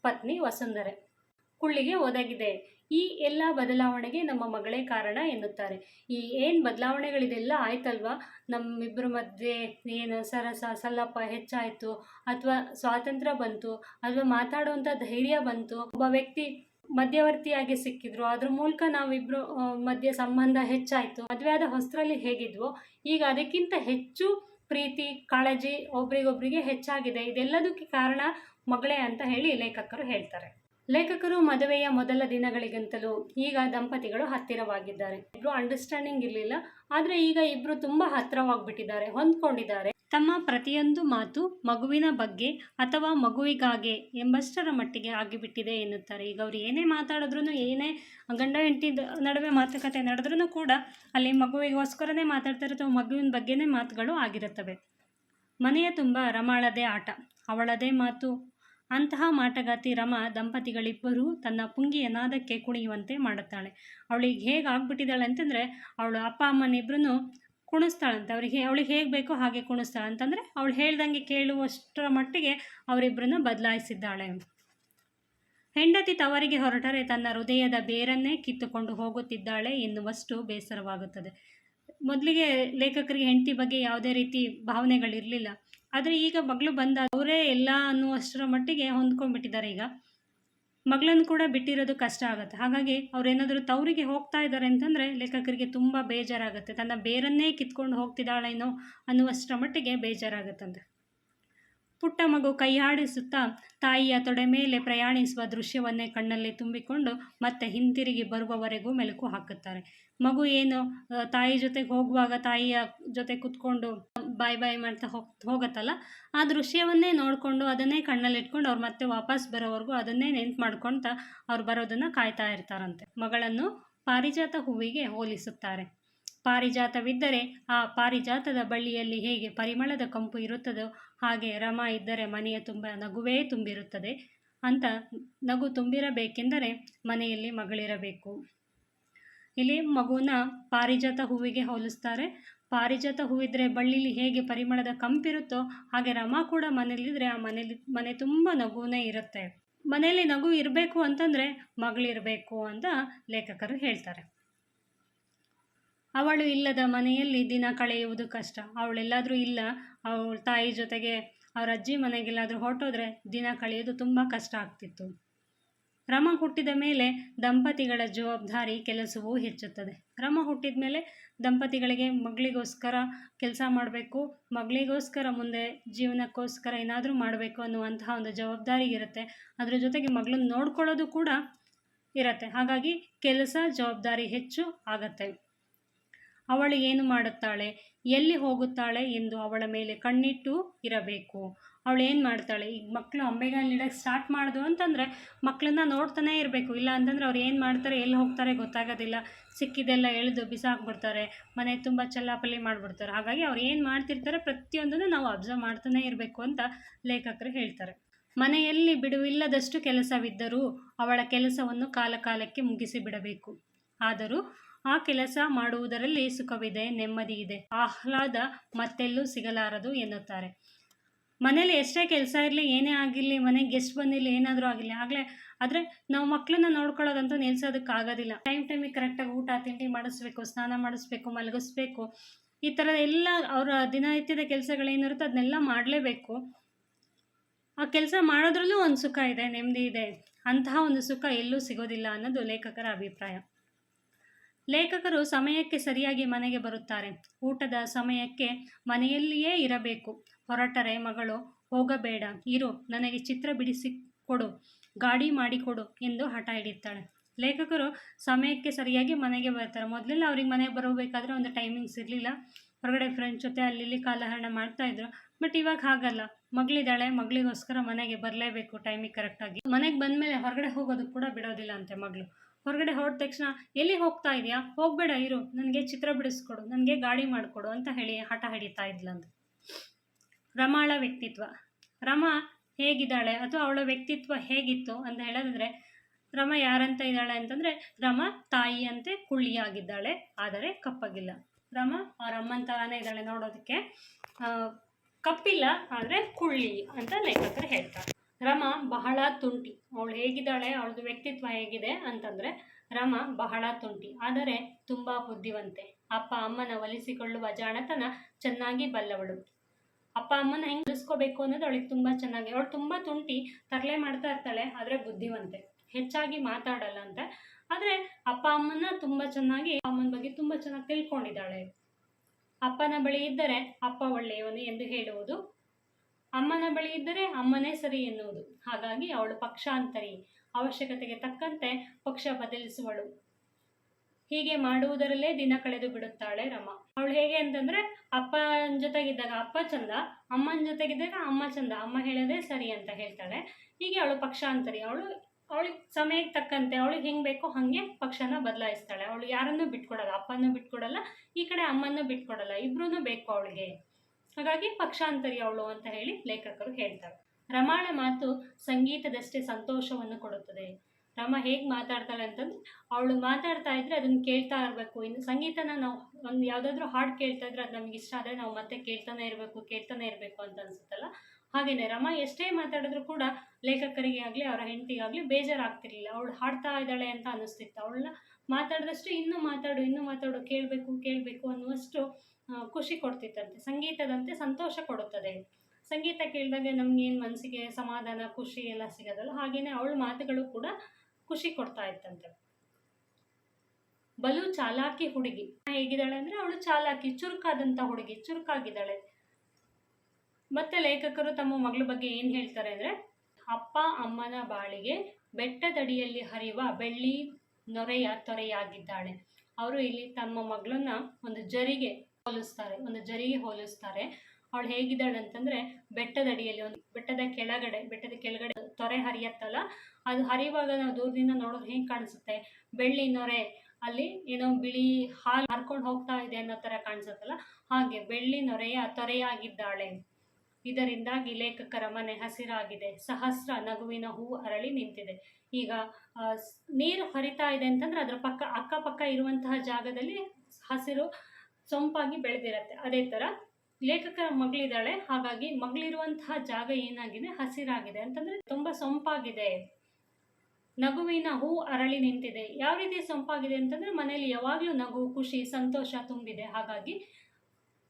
ಪತ್ನಿ ವಸುಂಧರೆ. ಕುಳ್ಳಿಗೆ ಒದಗಿದೆ. ಈ ಎಲ್ಲ ಬದಲಾವಣೆಗೆ ನಮ್ಮ ಮಗಳೇ ಕಾರಣ ಎನ್ನುತ್ತಾರೆ. ಈ ಏನು ಬದಲಾವಣೆಗಳಿದೆಲ್ಲ ಆಯ್ತಲ್ವಾ? ನಮ್ಮಿಬ್ಬರ ಮಧ್ಯೆ ಏನು ಸರಸ, ಸಲ್ಲಪ್ಪ ಹೆಚ್ಚಾಯಿತು, ಅಥವಾ ಸ್ವಾತಂತ್ರ್ಯ ಬಂತು, ಅಥವಾ ಮಾತಾಡುವಂಥ ಧೈರ್ಯ ಬಂತು. ಒಬ್ಬ ವ್ಯಕ್ತಿ ಮಧ್ಯವರ್ತಿಯಾಗಿ ಸಿಕ್ಕಿದ್ರು, ಅದ್ರ ಮೂಲಕ ನಾವಿಬ್ರು ಮಧ್ಯೆ ಸಂಬಂಧ ಹೆಚ್ಚಾಯಿತು. ಮದುವೆ ಆದ ಹೊಸರಲ್ಲಿ ಹೇಗಿದ್ವೋ, ಈಗ ಅದಕ್ಕಿಂತ ಹೆಚ್ಚು ಪ್ರೀತಿ, ಕಾಳಜಿ ಒಬ್ರಿಗೊಬ್ರಿಗೆ ಹೆಚ್ಚಾಗಿದೆ. ಇದೆಲ್ಲದಕ್ಕೆ ಕಾರಣ ಮಗಳೇ ಅಂತ ಹೇಳಿ ಲೇಖಕರು ಹೇಳ್ತಾರೆ. ಲೇಖಕರು ಮದುವೆಯ ಮೊದಲ ದಿನಗಳಿಗಿಂತಲೂ ಈಗ ದಂಪತಿಗಳು ಹತ್ತಿರವಾಗಿದ್ದಾರೆ. ಇಬ್ರು ಅಂಡರ್ಸ್ಟ್ಯಾಂಡಿಂಗ್ ಇರಲಿಲ್ಲ, ಆದರೆ ಈಗ ಇಬ್ರು ತುಂಬ ಹತ್ತಿರವಾಗ್ಬಿಟ್ಟಿದ್ದಾರೆ, ಹೊಂದ್ಕೊಂಡಿದ್ದಾರೆ. ತಮ್ಮ ಪ್ರತಿಯೊಂದು ಮಾತು ಮಗುವಿನ ಬಗ್ಗೆ ಅಥವಾ ಮಗುವಿಗಾಗೆ ಎಂಬಷ್ಟರ ಮಟ್ಟಿಗೆ ಆಗಿಬಿಟ್ಟಿದೆ ಎನ್ನುತ್ತಾರೆ. ಈಗ ಅವ್ರು ಏನೇ ಮಾತಾಡಿದ್ರು ಏನೇ ಗಂಡ ಹೆಂಡತಿ ನಡುವೆ ಮಾತುಕತೆ ನಡೆದ್ರೂ ಕೂಡ ಅಲ್ಲಿ ಮಗುವಿಗೋಸ್ಕರನೇ ಮಾತಾಡ್ತಾರೆ ಅಥವಾ ಮಗುವಿನ ಬಗ್ಗೆನೇ ಮಾತುಗಳು ಆಗಿರುತ್ತವೆ. ಮನೆಯ ತುಂಬ ರಮಾಳದೇ ಆಟ. ಅವಳದೇ ಮಾತು ಅಂತಹ ಮಾಟಗಾತಿ ರಮ ದಂಪತಿಗಳಿಬ್ಬರೂ ತನ್ನ ಪುಂಗಿಯ ನಾದಕ್ಕೆ ಕುಣಿಯುವಂತೆ ಮಾಡುತ್ತಾಳೆ. ಅವಳಿಗೆ ಹೇಗೆ ಆಗ್ಬಿಟ್ಟಿದ್ದಾಳೆ ಅಂತಂದರೆ, ಅವಳು ಅಪ್ಪ ಅಮ್ಮನಿಬ್ಬರೂ ಕುಣಿಸ್ತಾಳಂತೆ. ಅವರಿಗೆ ಅವಳಿಗೆ ಹೇಗೆ ಬೇಕೋ ಹಾಗೆ ಕುಣಿಸ್ತಾಳೆ ಅಂತಂದರೆ, ಅವಳು ಹೇಳ್ದಂಗೆ ಕೇಳುವಷ್ಟರ ಮಟ್ಟಿಗೆ ಅವರಿಬ್ಬರನ್ನ ಬದಲಾಯಿಸಿದ್ದಾಳೆ. ಹೆಂಡತಿ ತವರಿಗೆ ಹೊರಟರೆ ತನ್ನ ಹೃದಯದ ಬೇರನ್ನೇ ಕಿತ್ತುಕೊಂಡು ಹೋಗುತ್ತಿದ್ದಾಳೆ ಎನ್ನುವಷ್ಟು ಬೇಸರವಾಗುತ್ತದೆ. ಮೊದಲಿಗೆ ಲೇಖಕರಿಗೆ ಹೆಂಡತಿ ಬಗ್ಗೆ ಯಾವುದೇ ರೀತಿ ಭಾವನೆಗಳಿರಲಿಲ್ಲ. ಆದರೆ ಈಗ ಮಗಳು ಬಂದ ಅವರೇ ಎಲ್ಲ ಅನ್ನುವಷ್ಟರ ಮಟ್ಟಿಗೆ ಹೊಂದ್ಕೊಂಡ್ಬಿಟ್ಟಿದ್ದಾರೆ ಈಗ. ಮಗಳನ್ನು ಕೂಡ ಬಿಟ್ಟಿರೋದು ಕಷ್ಟ ಆಗುತ್ತೆ. ಹಾಗಾಗಿ ಅವ್ರೇನಾದರೂ ತವರಿಗೆ ಹೋಗ್ತಾ ಇದ್ದಾರೆ ಅಂತಂದರೆ ಲೇಖಕರಿಗೆ ತುಂಬ ಬೇಜಾರಾಗುತ್ತೆ. ತನ್ನ ಬೇರನ್ನೇ ಕಿತ್ಕೊಂಡು ಹೋಗ್ತಿದ್ದಾಳೇನೋ ಅನ್ನುವಷ್ಟರ ಮಟ್ಟಿಗೆ ಬೇಜಾರಾಗುತ್ತಂತೆ. ಪುಟ್ಟ ಮಗು ಕೈಯಾಡಿಸುತ್ತಾ ತಾಯಿಯ ತೊಡೆ ಮೇಲೆ ಪ್ರಯಾಣಿಸುವ ದೃಶ್ಯವನ್ನೇ ಕಣ್ಣಲ್ಲಿ ತುಂಬಿಕೊಂಡು ಮತ್ತೆ ಹಿಂತಿರುಗಿ ಬರುವವರೆಗೂ ಮೆಲುಕು ಹಾಕುತ್ತಾರೆ. ಮಗು ಏನು ತಾಯಿ ಜೊತೆಗೆ ಹೋಗುವಾಗ ತಾಯಿಯ ಜೊತೆ ಕುತ್ಕೊಂಡು ಬಾಯ್ ಬಾಯ್ ಮಾಡ್ತಾ ಹೋಗ್, ಹೋಗುತ್ತಲ್ಲ? ಆ ದೃಶ್ಯವನ್ನೇ ನೋಡಿಕೊಂಡು ಅದನ್ನೇ ಕಣ್ಣಲ್ಲಿಟ್ಕೊಂಡು ಅವ್ರು ಮತ್ತೆ ವಾಪಸ್ ಬರೋವರೆಗೂ ಅದನ್ನೇ ನೆನ್ಪು ಮಾಡ್ಕೊಳ್ತಾ ಅವ್ರು ಬರೋದನ್ನು ಕಾಯ್ತಾ ಇರ್ತಾರಂತೆ. ಮಗಳನ್ನು ಪಾರಿಜಾತ ಹೂವಿಗೆ ಹೋಲಿಸುತ್ತಾರೆ. ಪಾರಿಜಾತವಿದ್ದರೆ ಆ ಪಾರಿಜಾತದ ಬಳ್ಳಿಯಲ್ಲಿ ಹೇಗೆ ಪರಿಮಳದ ಕಂಪು ಇರುತ್ತದೋ ಹಾಗೆ ರಮ ಇದ್ದರೆ ಮನೆಯ ತುಂಬ ನಗುವೇ ತುಂಬಿರುತ್ತದೆ ಅಂತ ನಗು ತುಂಬಿರಬೇಕೆಂದರೆ ಮನೆಯಲ್ಲಿ ಮಗಳಿರಬೇಕು. ಇಲ್ಲಿ ಮಗುನ ಪಾರಿಜಾತ ಹೂವಿಗೆ ಹೋಲಿಸ್ತಾರೆ. ಪಾರಿಜಾತ ಹೂವಿದ್ರೆ ಬಳ್ಳಿಲಿ ಹೇಗೆ ಪರಿಮಳದ ಕಂಪಿರುತ್ತೋ ಹಾಗೆ ರಮ ಕೂಡ ಮನೇಲಿದ್ರೆ ಆ ಮನೇಲಿ, ಮನೆ ತುಂಬ ನಗುನೇ ಇರುತ್ತೆ. ಮನೆಯಲ್ಲಿ ನಗು ಇರಬೇಕು ಅಂತಂದರೆ ಮಗಳಿರಬೇಕು ಅಂತ ಲೇಖಕರು ಹೇಳ್ತಾರೆ. ಅವಳು ಇಲ್ಲದ ಮನೆಯಲ್ಲಿ ದಿನ ಕಳೆಯುವುದು ಕಷ್ಟ. ಅವಳೆಲ್ಲಾದರೂ ಇಲ್ಲ, ಅವಳ ತಾಯಿ ಜೊತೆಗೆ ಅವ್ರ ಅಜ್ಜಿ ಮನೆಗೆಲ್ಲಾದರೂ ಹೊರಟೋದ್ರೆ ದಿನ ಕಳೆಯೋದು ತುಂಬ ಕಷ್ಟ ಆಗ್ತಿತ್ತು. ರಮ ಹುಟ್ಟಿದ ಮೇಲೆ ದಂಪತಿಗಳ ಜವಾಬ್ದಾರಿ ಕೆಲಸವೂ ಹೆಚ್ಚುತ್ತದೆ. ರಮ ಹುಟ್ಟಿದ ಮೇಲೆ ದಂಪತಿಗಳಿಗೆ ಮಗಳಿಗೋಸ್ಕರ ಕೆಲಸ ಮಾಡಬೇಕು, ಮಗಳಿಗೋಸ್ಕರ ಮುಂದೆ ಜೀವನಕ್ಕೋಸ್ಕರ ಏನಾದರೂ ಮಾಡಬೇಕು ಅನ್ನುವಂತಹ ಒಂದು ಜವಾಬ್ದಾರಿ ಇರುತ್ತೆ. ಅದರ ಜೊತೆಗೆ ಮಗಳನ್ನ ನೋಡ್ಕೊಳ್ಳೋದು ಕೂಡ ಇರುತ್ತೆ. ಹಾಗಾಗಿ ಕೆಲಸ, ಜವಾಬ್ದಾರಿ ಹೆಚ್ಚು ಆಗತ್ತೆ. ಅವಳು ಏನು ಮಾಡುತ್ತಾಳೆ? ಎಲ್ಲಿ ಹೋಗುತ್ತಾಳೆ ಎಂದು ಅವಳ ಮೇಲೆ ಕಣ್ಣಿಟ್ಟು ಇರಬೇಕು. ಅವಳು ಏನು ಮಾಡ್ತಾಳೆ? ಈಗ ಮಕ್ಕಳು ಅಂಬೆಗಾಲು ನೀಡೋಕ್ಕೆ ಸ್ಟಾರ್ಟ್ ಮಾಡಿದ್ರು ಅಂತಂದರೆ ಮಕ್ಕಳನ್ನ ನೋಡ್ತಾನೆ ಇರಬೇಕು. ಇಲ್ಲ ಅಂತಂದರೆ ಅವ್ರು ಏನು ಮಾಡ್ತಾರೆ, ಎಲ್ಲಿ ಹೋಗ್ತಾರೆ ಗೊತ್ತಾಗೋದಿಲ್ಲ. ಸಿಕ್ಕಿದ್ದೆಲ್ಲ ಎಳೆದು ಬಿಸಾಕ್ಬಿಡ್ತಾರೆ. ಮನೆ ತುಂಬ ಚಲ್ಲಾಪಲ್ಲಿ ಮಾಡಿಬಿಡ್ತಾರೆ. ಹಾಗಾಗಿ ಅವ್ರು ಏನು ಮಾಡ್ತಿರ್ತಾರೆ, ಪ್ರತಿಯೊಂದನ್ನು ನಾವು ಅಬ್ಸರ್ವ್ ಮಾಡ್ತಾನೆ ಇರಬೇಕು ಅಂತ ಲೇಖಕರು ಹೇಳ್ತಾರೆ. ಮನೆಯಲ್ಲಿ ಬಿಡುವಿಲ್ಲದಷ್ಟು ಕೆಲಸವಿದ್ದರೂ ಅವಳ ಕೆಲಸವನ್ನು ಕಾಲಕಾಲಕ್ಕೆ ಮುಗಿಸಿಬಿಡಬೇಕು ಮುಗಿಸಿ ಬಿಡಬೇಕು. ಆದರೂ ಆ ಕೆಲಸ ಮಾಡುವುದರಲ್ಲಿ ಸುಖವಿದೆ, ನೆಮ್ಮದಿ ಇದೆ. ಆಹ್ಲಾದ ಮತ್ತೆಲ್ಲೂ ಸಿಗಲಾರದು ಎನ್ನುತ್ತಾರೆ. ಮನೇಲಿ ಎಷ್ಟೇ ಕೆಲಸ ಇರಲಿ, ಏನೇ ಆಗಿರಲಿ ಮನೆಗೆ ಗೆಸ್ಟ್ ಬಂದಿರಲಿ, ಏನಾದರೂ ಆಗಿರಲಿ, ಆಗಲೇ ಆದರೆ ನಾವು ಮಕ್ಕಳನ್ನ ನೋಡ್ಕೊಳ್ಳೋದಂತೂ ನಿಲ್ಸೋದಕ್ಕಾಗೋದಿಲ್ಲ. ಟೈಮ್ ಟೈಮಿಗೆ ಕರೆಕ್ಟಾಗಿ ಊಟ, ತಿಂಡಿ ಮಾಡಿಸ್ಬೇಕು, ಸ್ನಾನ ಮಾಡಿಸ್ಬೇಕು, ಮಲಗಿಸ್ಬೇಕು, ಈ ಥರ ಎಲ್ಲ ಅವರ ದಿನನಿತ್ಯದ ಕೆಲಸಗಳೇನಿರುತ್ತೋ ಅದನ್ನೆಲ್ಲ ಮಾಡಲೇಬೇಕು. ಆ ಕೆಲಸ ಮಾಡೋದ್ರಲ್ಲೂ ಒಂದು ಸುಖ ಇದೆ, ನೆಮ್ಮದಿ ಇದೆ. ಅಂತಹ ಒಂದು ಸುಖ ಎಲ್ಲೂ ಸಿಗೋದಿಲ್ಲ ಅನ್ನೋದು ಲೇಖಕರ ಅಭಿಪ್ರಾಯ. ಲೇಖಕರು ಸಮಯಕ್ಕೆ ಸರಿಯಾಗಿ ಮನೆಗೆ ಬರುತ್ತಾರೆ. ಊಟದ ಸಮಯಕ್ಕೆ ಮನೆಯಲ್ಲಿಯೇ ಇರಬೇಕು. ಹೊರಟರೆ, ಮಗಳು, ಹೋಗಬೇಡ. ಇರು, ನನಗೆ ಚಿತ್ರ ಬಿಡಿಸಿ ಕೊಡು, ಗಾಡಿ ಮಾಡಿಕೊಡು ಎಂದು ಹಠ ಹಿಡಿತಾಳೆ ಲೇಖಕರು ಸಮಯಕ್ಕೆ ಸರಿಯಾಗಿ ಮನೆಗೆ ಬರ್ತಾರೆ. ಮೊದಲೆಲ್ಲ ಅವ್ರಿಗೆ ಮನೆಗೆ ಬರಬೇಕಾದ್ರೆ ಒಂದು ಟೈಮಿಂಗ್ಸ್ ಇರಲಿಲ್ಲ ಹೊರಗಡೆ ಫ್ರೆಂಡ್ಸ್ ಜೊತೆ ಅಲ್ಲಿ ಇಲ್ಲಿ ಕಾಲಹರಣ ಮಾಡ್ತಾಯಿದ್ರು ಬಟ್ ಇವಾಗ ಹಾಗಲ್ಲ. ಮಗಳಿದ್ದಾಳೆ, ಮಗಳಿಗೋಸ್ಕರ ಮನೆಗೆ ಬರಲೇಬೇಕು. ಟೈಮಿಗೆ ಕರೆಕ್ಟಾಗಿ ಮನೆಗೆ ಬಂದಮೇಲೆ ಹೊರಗಡೆ ಹೋಗೋದು ಕೂಡ ಬಿಡೋದಿಲ್ಲ ಅಂತೆ ಮಗಳು. ಹೊರಗಡೆ ಹೊರಟ ತಕ್ಷಣ, ಎಲ್ಲಿ ಹೋಗ್ತಾ ಇದೆಯಾ? ಹೋಗಬೇಡ, ಇರು. ನನಗೆ ಚಿತ್ರ ಬಿಡಿಸ್ಕೊಡು. ನನಗೆ ಗಾಡಿ ಮಾಡಿಕೊಡು, ಅಂತ ಹೇಳಿ ಹಠ ಹಿಡಿತಾ ಇದ್ಲಂತೆ ರಮಾಳ ವ್ಯಕ್ತಿತ್ವ. ರಮಾ ಹೇಗಿದ್ದಾಳೆ ಅಥವಾ ಅವಳ ವ್ಯಕ್ತಿತ್ವ ಹೇಗಿತ್ತು ಅಂತ ಹೇಳೋದಾದ್ರೆ, ರಮ ಯಾರಂತ ಇದ್ದಾಳೆ? ಅಂತಂದರೆ, ರಮ ತಾಯಿಯಂತೆ ಕುಳ್ಳಿಯಾಗಿದ್ದಾಳೆ, ಆದರೆ ಕಪ್ಪಗಿಲ್ಲ. ರಮ ಅವ್ರ ಅಮ್ಮನ ಥರನೇ ಇದ್ದಾಳೆ ನೋಡೋದಕ್ಕೆ. ಕಪ್ಪಿಲ್ಲ, ಆದರೆ ಕುಳ್ಳಿ, ಅಂತ ಲೇಖಕರು ಹೇಳ್ತಾರೆ. ರಮ ಬಹಳ ತುಂಟಿ. ಅವಳು ಹೇಗಿದ್ದಾಳೆ ಅವಳದು ವ್ಯಕ್ತಿತ್ವ ಹೇಗಿದೆ ಅಂತಂದರೆ, ರಮ ಬಹಳ ತುಂಟಿ. ಆದರೆ ತುಂಬ ಬುದ್ಧಿವಂತೆ. ಅಪ್ಪ ಅಮ್ಮನ ಒಲಿಸಿಕೊಳ್ಳುವ ಜಾಣತನ ಚೆನ್ನಾಗಿ ಬಲ್ಲವಳು. ಅಪ್ಪ ಅಮ್ಮನ ಹೆಂಗೆ ಉಳಿಸ್ಕೋಬೇಕು ಅನ್ನೋದು ಅವಳಿಗೆ ತುಂಬ ಚೆನ್ನಾಗಿ, ಅವಳು ತುಂಬ ತುಂಟಿ, ತರಲೆ ಮಾಡ್ತಾ ಇರ್ತಾಳೆ, ಆದರೆ ಬುದ್ಧಿವಂತೆ. ಹೆಚ್ಚಾಗಿ ಮಾತಾಡಲ್ಲ ಅಂತೆ. ಆದರೆ ಅಪ್ಪ ಅಮ್ಮನ ತುಂಬ ಚೆನ್ನಾಗಿ ಅಮ್ಮನ ಬಗ್ಗೆ ತುಂಬ ಚೆನ್ನಾಗಿ ತಿಳ್ಕೊಂಡಿದ್ದಾಳೆ. ಅಪ್ಪನ ಬಳಿ ಇದ್ದರೆ ಅಪ್ಪ ಒಳ್ಳೆಯವನು ಎಂದು ಹೇಳುವುದು ಅಮ್ಮನ ಬಳಿ ಇದ್ದರೆ ಅಮ್ಮನೇ ಸರಿ ಎನ್ನುವುದು. ಹಾಗಾಗಿ ಅವಳು ಪಕ್ಷಾಂತರಿ. ಅವಶ್ಯಕತೆಗೆ ತಕ್ಕಂತೆ ಪಕ್ಷ ಬದಲಿಸುವಳು. ಹೀಗೆ ಮಾಡುವುದರಲ್ಲೇ ದಿನ ಕಳೆದು ಬಿಡುತ್ತಾಳೆ ರಮ. ಅವಳು ಹೇಗೆ ಅಂತಂದ್ರೆ, ಅಪ್ಪನ ಜೊತೆಗಿದ್ದಾಗ ಅಪ್ಪ ಚಂದ, ಅಮ್ಮನ ಜೊತೆಗಿದ್ದಾಗ ಅಮ್ಮ ಚಂದ, ಅಮ್ಮ ಹೇಳೋದೇ ಸರಿ ಅಂತ ಹೇಳ್ತಾಳೆ. ಹೀಗೆ ಅವಳು ಪಕ್ಷಾಂತರಿ. ಅವಳು, ಅವಳಿಗೆ ಸಮಯಕ್ಕೆ ತಕ್ಕಂತೆ ಅವಳಿಗೆ ಹೆಂಗೆ ಬೇಕೋ ಹಾಗೆ ಪಕ್ಷನ ಬದಲಾಯಿಸ್ತಾಳೆ. ಅವಳು ಯಾರನ್ನೂ ಬಿಟ್ಕೊಡಲ್ಲ ಅಪ್ಪನೂ ಬಿಟ್ಕೊಡಲ್ಲ, ಈ ಕಡೆ ಅಮ್ಮನೂ ಬಿಟ್ಕೊಡಲ್ಲ ಇಬ್ರು ಬೇಕು ಅವಳಿಗೆ. ಹಾಗಾಗಿ ಪಕ್ಷಾಂತರಿ ಅವಳು ಅಂತ ಹೇಳಿ ಲೇಖಕರು ಹೇಳ್ತಾರೆ. ರಮಾಳ ಮಾತು ಸಂಗೀತದಷ್ಟೇ ಸಂತೋಷವನ್ನು ಕೊಡುತ್ತದೆ. ರಮ ಹೇಗೆ ಮಾತಾಡ್ತಾಳೆ ಅಂತಂದ್ರೆ, ಅವಳು ಮಾತಾಡ್ತಾ ಇದ್ರೆ ಅದನ್ನ ಕೇಳ್ತಾ ಇರಬೇಕು. ಇನ್ನು ಸಂಗೀತನ ನಾವು ಒಂದು ಯಾವುದಾದ್ರೂ ಹಾಡು ಕೇಳ್ತಾ ಇದ್ರೆ ಅದು ನಮ್ಗೆ ಇಷ್ಟ ಆದರೆ ನಾವು ಮತ್ತೆ ಕೇಳ್ತಾನೆ ಇರಬೇಕು ಕೇಳ್ತಾನೆ ಇರಬೇಕು ಅಂತ ಅನ್ಸುತ್ತಲ್ಲ? ಹಾಗೇನೆ ರಮ ಎಷ್ಟೇ ಮಾತಾಡಿದ್ರು ಕೂಡ ಲೇಖಕರಿಗೆ ಆಗಲಿ, ಅವರ ಹೆಂಡತಿಗಾಗಲಿ ಬೇಜಾರಾಗ್ತಿರ್ಲಿಲ್ಲ. ಅವಳು ಹಾಡ್ತಾ ಇದ್ದಾಳೆ ಅಂತ ಅನಿಸ್ತಿತ್ತು. ಅವಳನ್ನ ಮಾತಾಡಿದಷ್ಟು ಇನ್ನೂ ಮಾತಾಡು ಇನ್ನೂ ಮಾತಾಡು, ಕೇಳಬೇಕು ಕೇಳಬೇಕು ಅನ್ನುವಷ್ಟು ಖುಷಿ ಕೊಡ್ತಿತ್ತಂತೆ. ಸಂಗೀತದಂತೆ ಸಂತೋಷ ಕೊಡುತ್ತದೆ. ಸಂಗೀತ ಕೇಳಿದಾಗ ನಮ್ಗೇನು ಮನಸ್ಸಿಗೆ ಸಮಾಧಾನ, ಖುಷಿ ಎಲ್ಲ ಸಿಗೋದಲ್ಲ ಹಾಗೆಯೇ ಅವಳ ಮಾತುಗಳು ಕೂಡ ಖುಷಿ ಕೊಡ್ತಾ ಇತ್ತಂತೆ. ಬಲು ಚಾಲಾಕಿ ಹುಡುಗಿ. ಹೇಗಿದ್ದಾಳೆ ಅಂದ್ರೆ ಅವಳು ಚಾಲಾಕಿ ಚುರುಕಾದಂಥ ಹುಡುಗಿ, ಚುರುಕಾಗಿದ್ದಾಳೆ. ಮತ್ತೆ ಲೇಖಕರು ತಮ್ಮ ಮಗಳ ಬಗ್ಗೆ ಏನು ಹೇಳ್ತಾರೆ ಅಂದ್ರೆ, ಅಪ್ಪ ಅಮ್ಮನ ಬಾಳಿಗೆ ಬೆಟ್ಟದಡಿಯಲ್ಲಿ ಹರಿಯುವ ಬೆಳ್ಳಿ ನೊರೆಯ ತೊರೆಯಾಗಿದ್ದಾಳೆ. ಅವರು ಇಲ್ಲಿ ತಮ್ಮ ಮಗಳನ್ನ ಒಂದು ಜರಿಗೆ ಹೋಲಿಸ್ತಾರೆ, ಒಂದು ಜರಿಗೆ ಹೋಲಿಸ್ತಾರೆ. ಅವಳು ಹೇಗಿದ್ದಾಳೆ ಅಂತಂದ್ರೆ ಬೆಟ್ಟದ ಅಡಿಯಲ್ಲಿ ಒಂದು, ಬೆಟ್ಟದ ಕೆಳಗಡೆ ಬೆಟ್ಟದ ಕೆಳಗಡೆ ತೊರೆ ಹರಿಯತ್ತಲ್ಲ, ಅದು ಹರಿಯುವಾಗ ನಾವು ದೂರದಿಂದ ನೋಡೋದು ಹೆಂಗೆ ಕಾಣಿಸುತ್ತೆ? ಬೆಳ್ಳಿ ನೊರೆ, ಅಲ್ಲಿ ಏನೋ ಬಿಳಿ ಹಾಲು ಹರ್ಕೊಂಡು ಹೋಗ್ತಾ ಇದೆ ಅನ್ನೋ ತರ ಕಾಣಿಸುತ್ತಲ್ಲ? ಹಾಗೆ ಬೆಳ್ಳಿ ನೊರೆಯ ತೊರೆಯಾಗಿದ್ದಾಳೆ. ಇದರಿಂದಾಗಿ ಲೇಖಕರ ಮನೆ ಹಸಿರಾಗಿದೆ. ಸಹಸ್ರ ನಗುವಿನ ಹೂ ಅರಳಿ ನಿಂತಿದೆ. ಈಗ ನೀರು ಹರಿತಾ ಇದೆ ಅಂತಂದ್ರೆ ಅದ್ರ ಪಕ್ಕ, ಅಕ್ಕಪಕ್ಕ ಇರುವಂತಹ ಜಾಗದಲ್ಲಿ ಹಸಿರು ಸೊಂಪಾಗಿ ಬೆಳೆದಿರತ್ತೆ. ಅದೇ ಥರ ಲೇಖಕರ ಮಗಳಿದ್ದಾಳೆ. ಹಾಗಾಗಿ ಮಗಳಿರುವಂತಹ ಜಾಗ ಏನಾಗಿದೆ? ಹಸಿರಾಗಿದೆ. ಅಂತಂದ್ರೆ ತುಂಬಾ ಸೊಂಪಾಗಿದೆ. ನಗುವಿನ ಹೂ ಅರಳಿ ನಿಂತಿದೆ. ಯಾವ ರೀತಿ ಸೊಂಪಾಗಿದೆ ಅಂತಂದ್ರೆ ಮನೆಯಲ್ಲಿ ಯಾವಾಗಲೂ ನಗು, ಖುಷಿ, ಸಂತೋಷ ತುಂಬಿದೆ. ಹಾಗಾಗಿ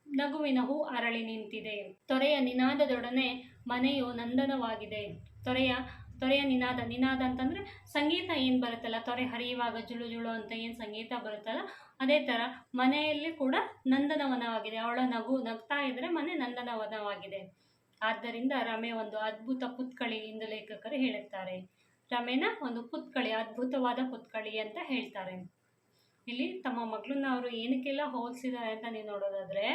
ನಗುವಿನ ಹೂ ಅರಳಿ ನಿಂತಿದೆ. ತೊರೆಯ ನಿನಾದದೊಡನೆ ಮನೆಯು ನಂದನವಾಗಿದೆ. ತೊರೆಯ ತೊರೆಯ ನಿನಾದ ನಿನಾದ ಅಂತಂದ್ರೆ ಸಂಗೀತ ಏನು ಬರುತ್ತಲ್ಲ? ತೊರೆ ಹರಿಯುವಾಗ ಜುಳು ಜುಳು ಅಂತ ಏನು ಸಂಗೀತ ಬರುತ್ತಲ್ಲ? ಅದೇ ಥರ ಮನೆಯಲ್ಲಿ ಕೂಡ ನಂದನವನವಾಗಿದೆ. ಅವಳ ನಗು ನಗ್ತಾ ಇದ್ದರೆ ಮನೆ ನಂದನವನವಾಗಿದೆ. ಆದ್ದರಿಂದ ರಮೆ ಒಂದು ಅದ್ಭುತ ಪುತ್ಕಳಿ ಎಂದು ಲೇಖಕರು ಹೇಳುತ್ತಾರೆ. ರಮೆನ ಒಂದು ಪುತ್ಕಳಿ, ಅದ್ಭುತವಾದ ಪುತ್ಕಳಿ ಅಂತ ಹೇಳ್ತಾರೆ. ಇಲ್ಲಿ ತಮ್ಮ ಮಗಳನ್ನ ಅವರು ಏನಕ್ಕೆಲ್ಲ ಹೋಲಿಸಿದ್ದಾರೆ ಅಂತ ನೀವು ನೋಡೋದಾದ್ರೆ,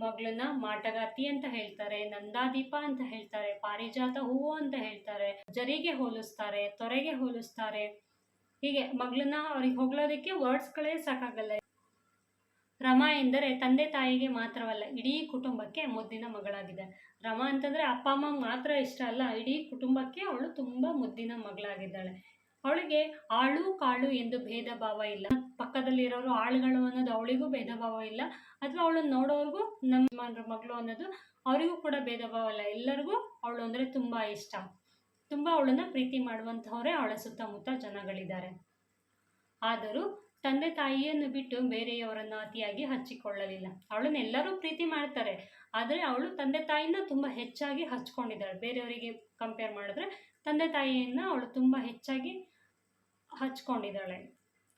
ಮಗಳನ್ನ ಮಾಟಗಾತಿ ಅಂತ ಹೇಳ್ತಾರೆ, ನಂದಾದೀಪ ಅಂತ ಹೇಳ್ತಾರೆ, ಪಾರಿಜಾತ ಹೂವು ಅಂತ ಹೇಳ್ತಾರೆ, ಜರಿಗೆ ಹೋಲಿಸ್ತಾರೆ, ತೊರೆಗೆ ಹೋಲಿಸ್ತಾರೆ. ಹೀಗೆ ಮಗಳನ್ನ ಅವ್ರಿಗೆ ಹೊಗಳೋದಕ್ಕೆ ವರ್ಡ್ಸ್ಗಳೇ ಸಾಕಾಗಲ್ಲ. ರಮ ಎಂದರೆ ತಂದೆ ತಾಯಿಗೆ ಮಾತ್ರವಲ್ಲ, ಇಡೀ ಕುಟುಂಬಕ್ಕೆ ಮುದ್ದಿನ ಮಗಳಾಗಿದೆ. ರಮ ಅಂತಂದ್ರೆ ಅಪ್ಪ, ಅಮ್ಮ ಮಾತ್ರ ಇಷ್ಟ ಅಲ್ಲ, ಇಡೀ ಕುಟುಂಬಕ್ಕೆ ಅವಳು ತುಂಬಾ ಮುದ್ದಿನ ಮಗಳಾಗಿದ್ದಾಳೆ. ಅವಳಿಗೆ ಆಳು ಕಾಳು ಎಂದು ಭೇದ ಭಾವ ಇಲ್ಲ. ಪಕ್ಕದಲ್ಲಿರೋರು ಆಳುಗಳು ಅನ್ನೋದು ಅವಳಿಗೂ ಭೇದ ಭಾವ ಇಲ್ಲ. ಅಥವಾ ಅವಳು ನೋಡೋರ್ಗೂ ನಮ್ಮ ಮಗಳು ಅನ್ನೋದು ಅವರಿಗೂ ಕೂಡ ಭೇದ ಭಾವ ಇಲ್ಲ. ಎಲ್ಲರಿಗೂ ಅವಳು ಅಂದರೆ ತುಂಬ ಇಷ್ಟ. ತುಂಬ ಅವಳನ್ನ ಪ್ರೀತಿ ಮಾಡುವಂಥವರೇ ಅವಳ ಸುತ್ತಮುತ್ತ ಜನಗಳಿದ್ದಾರೆ. ಆದರೂ ತಂದೆ ತಾಯಿಯನ್ನು ಬಿಟ್ಟು ಬೇರೆಯವರನ್ನು ಅತಿಯಾಗಿ ಹಚ್ಚಿಕೊಳ್ಳಲಿಲ್ಲ. ಅವಳನ್ನ ಎಲ್ಲರೂ ಪ್ರೀತಿ ಮಾಡ್ತಾರೆ. ಆದರೆ ಅವಳು ತಂದೆ ತಾಯಿನ ತುಂಬ ಹೆಚ್ಚಾಗಿ ಹಚ್ಕೊಂಡಿದ್ದಾಳೆ. ಬೇರೆಯವರಿಗೆ ಕಂಪೇರ್ ಮಾಡಿದ್ರೆ ತಂದೆ ತಾಯಿಯನ್ನು ಅವಳು ತುಂಬ ಹೆಚ್ಚಾಗಿ ಹಚ್ಕೊಂಡಿದ್ದಾಳೆ.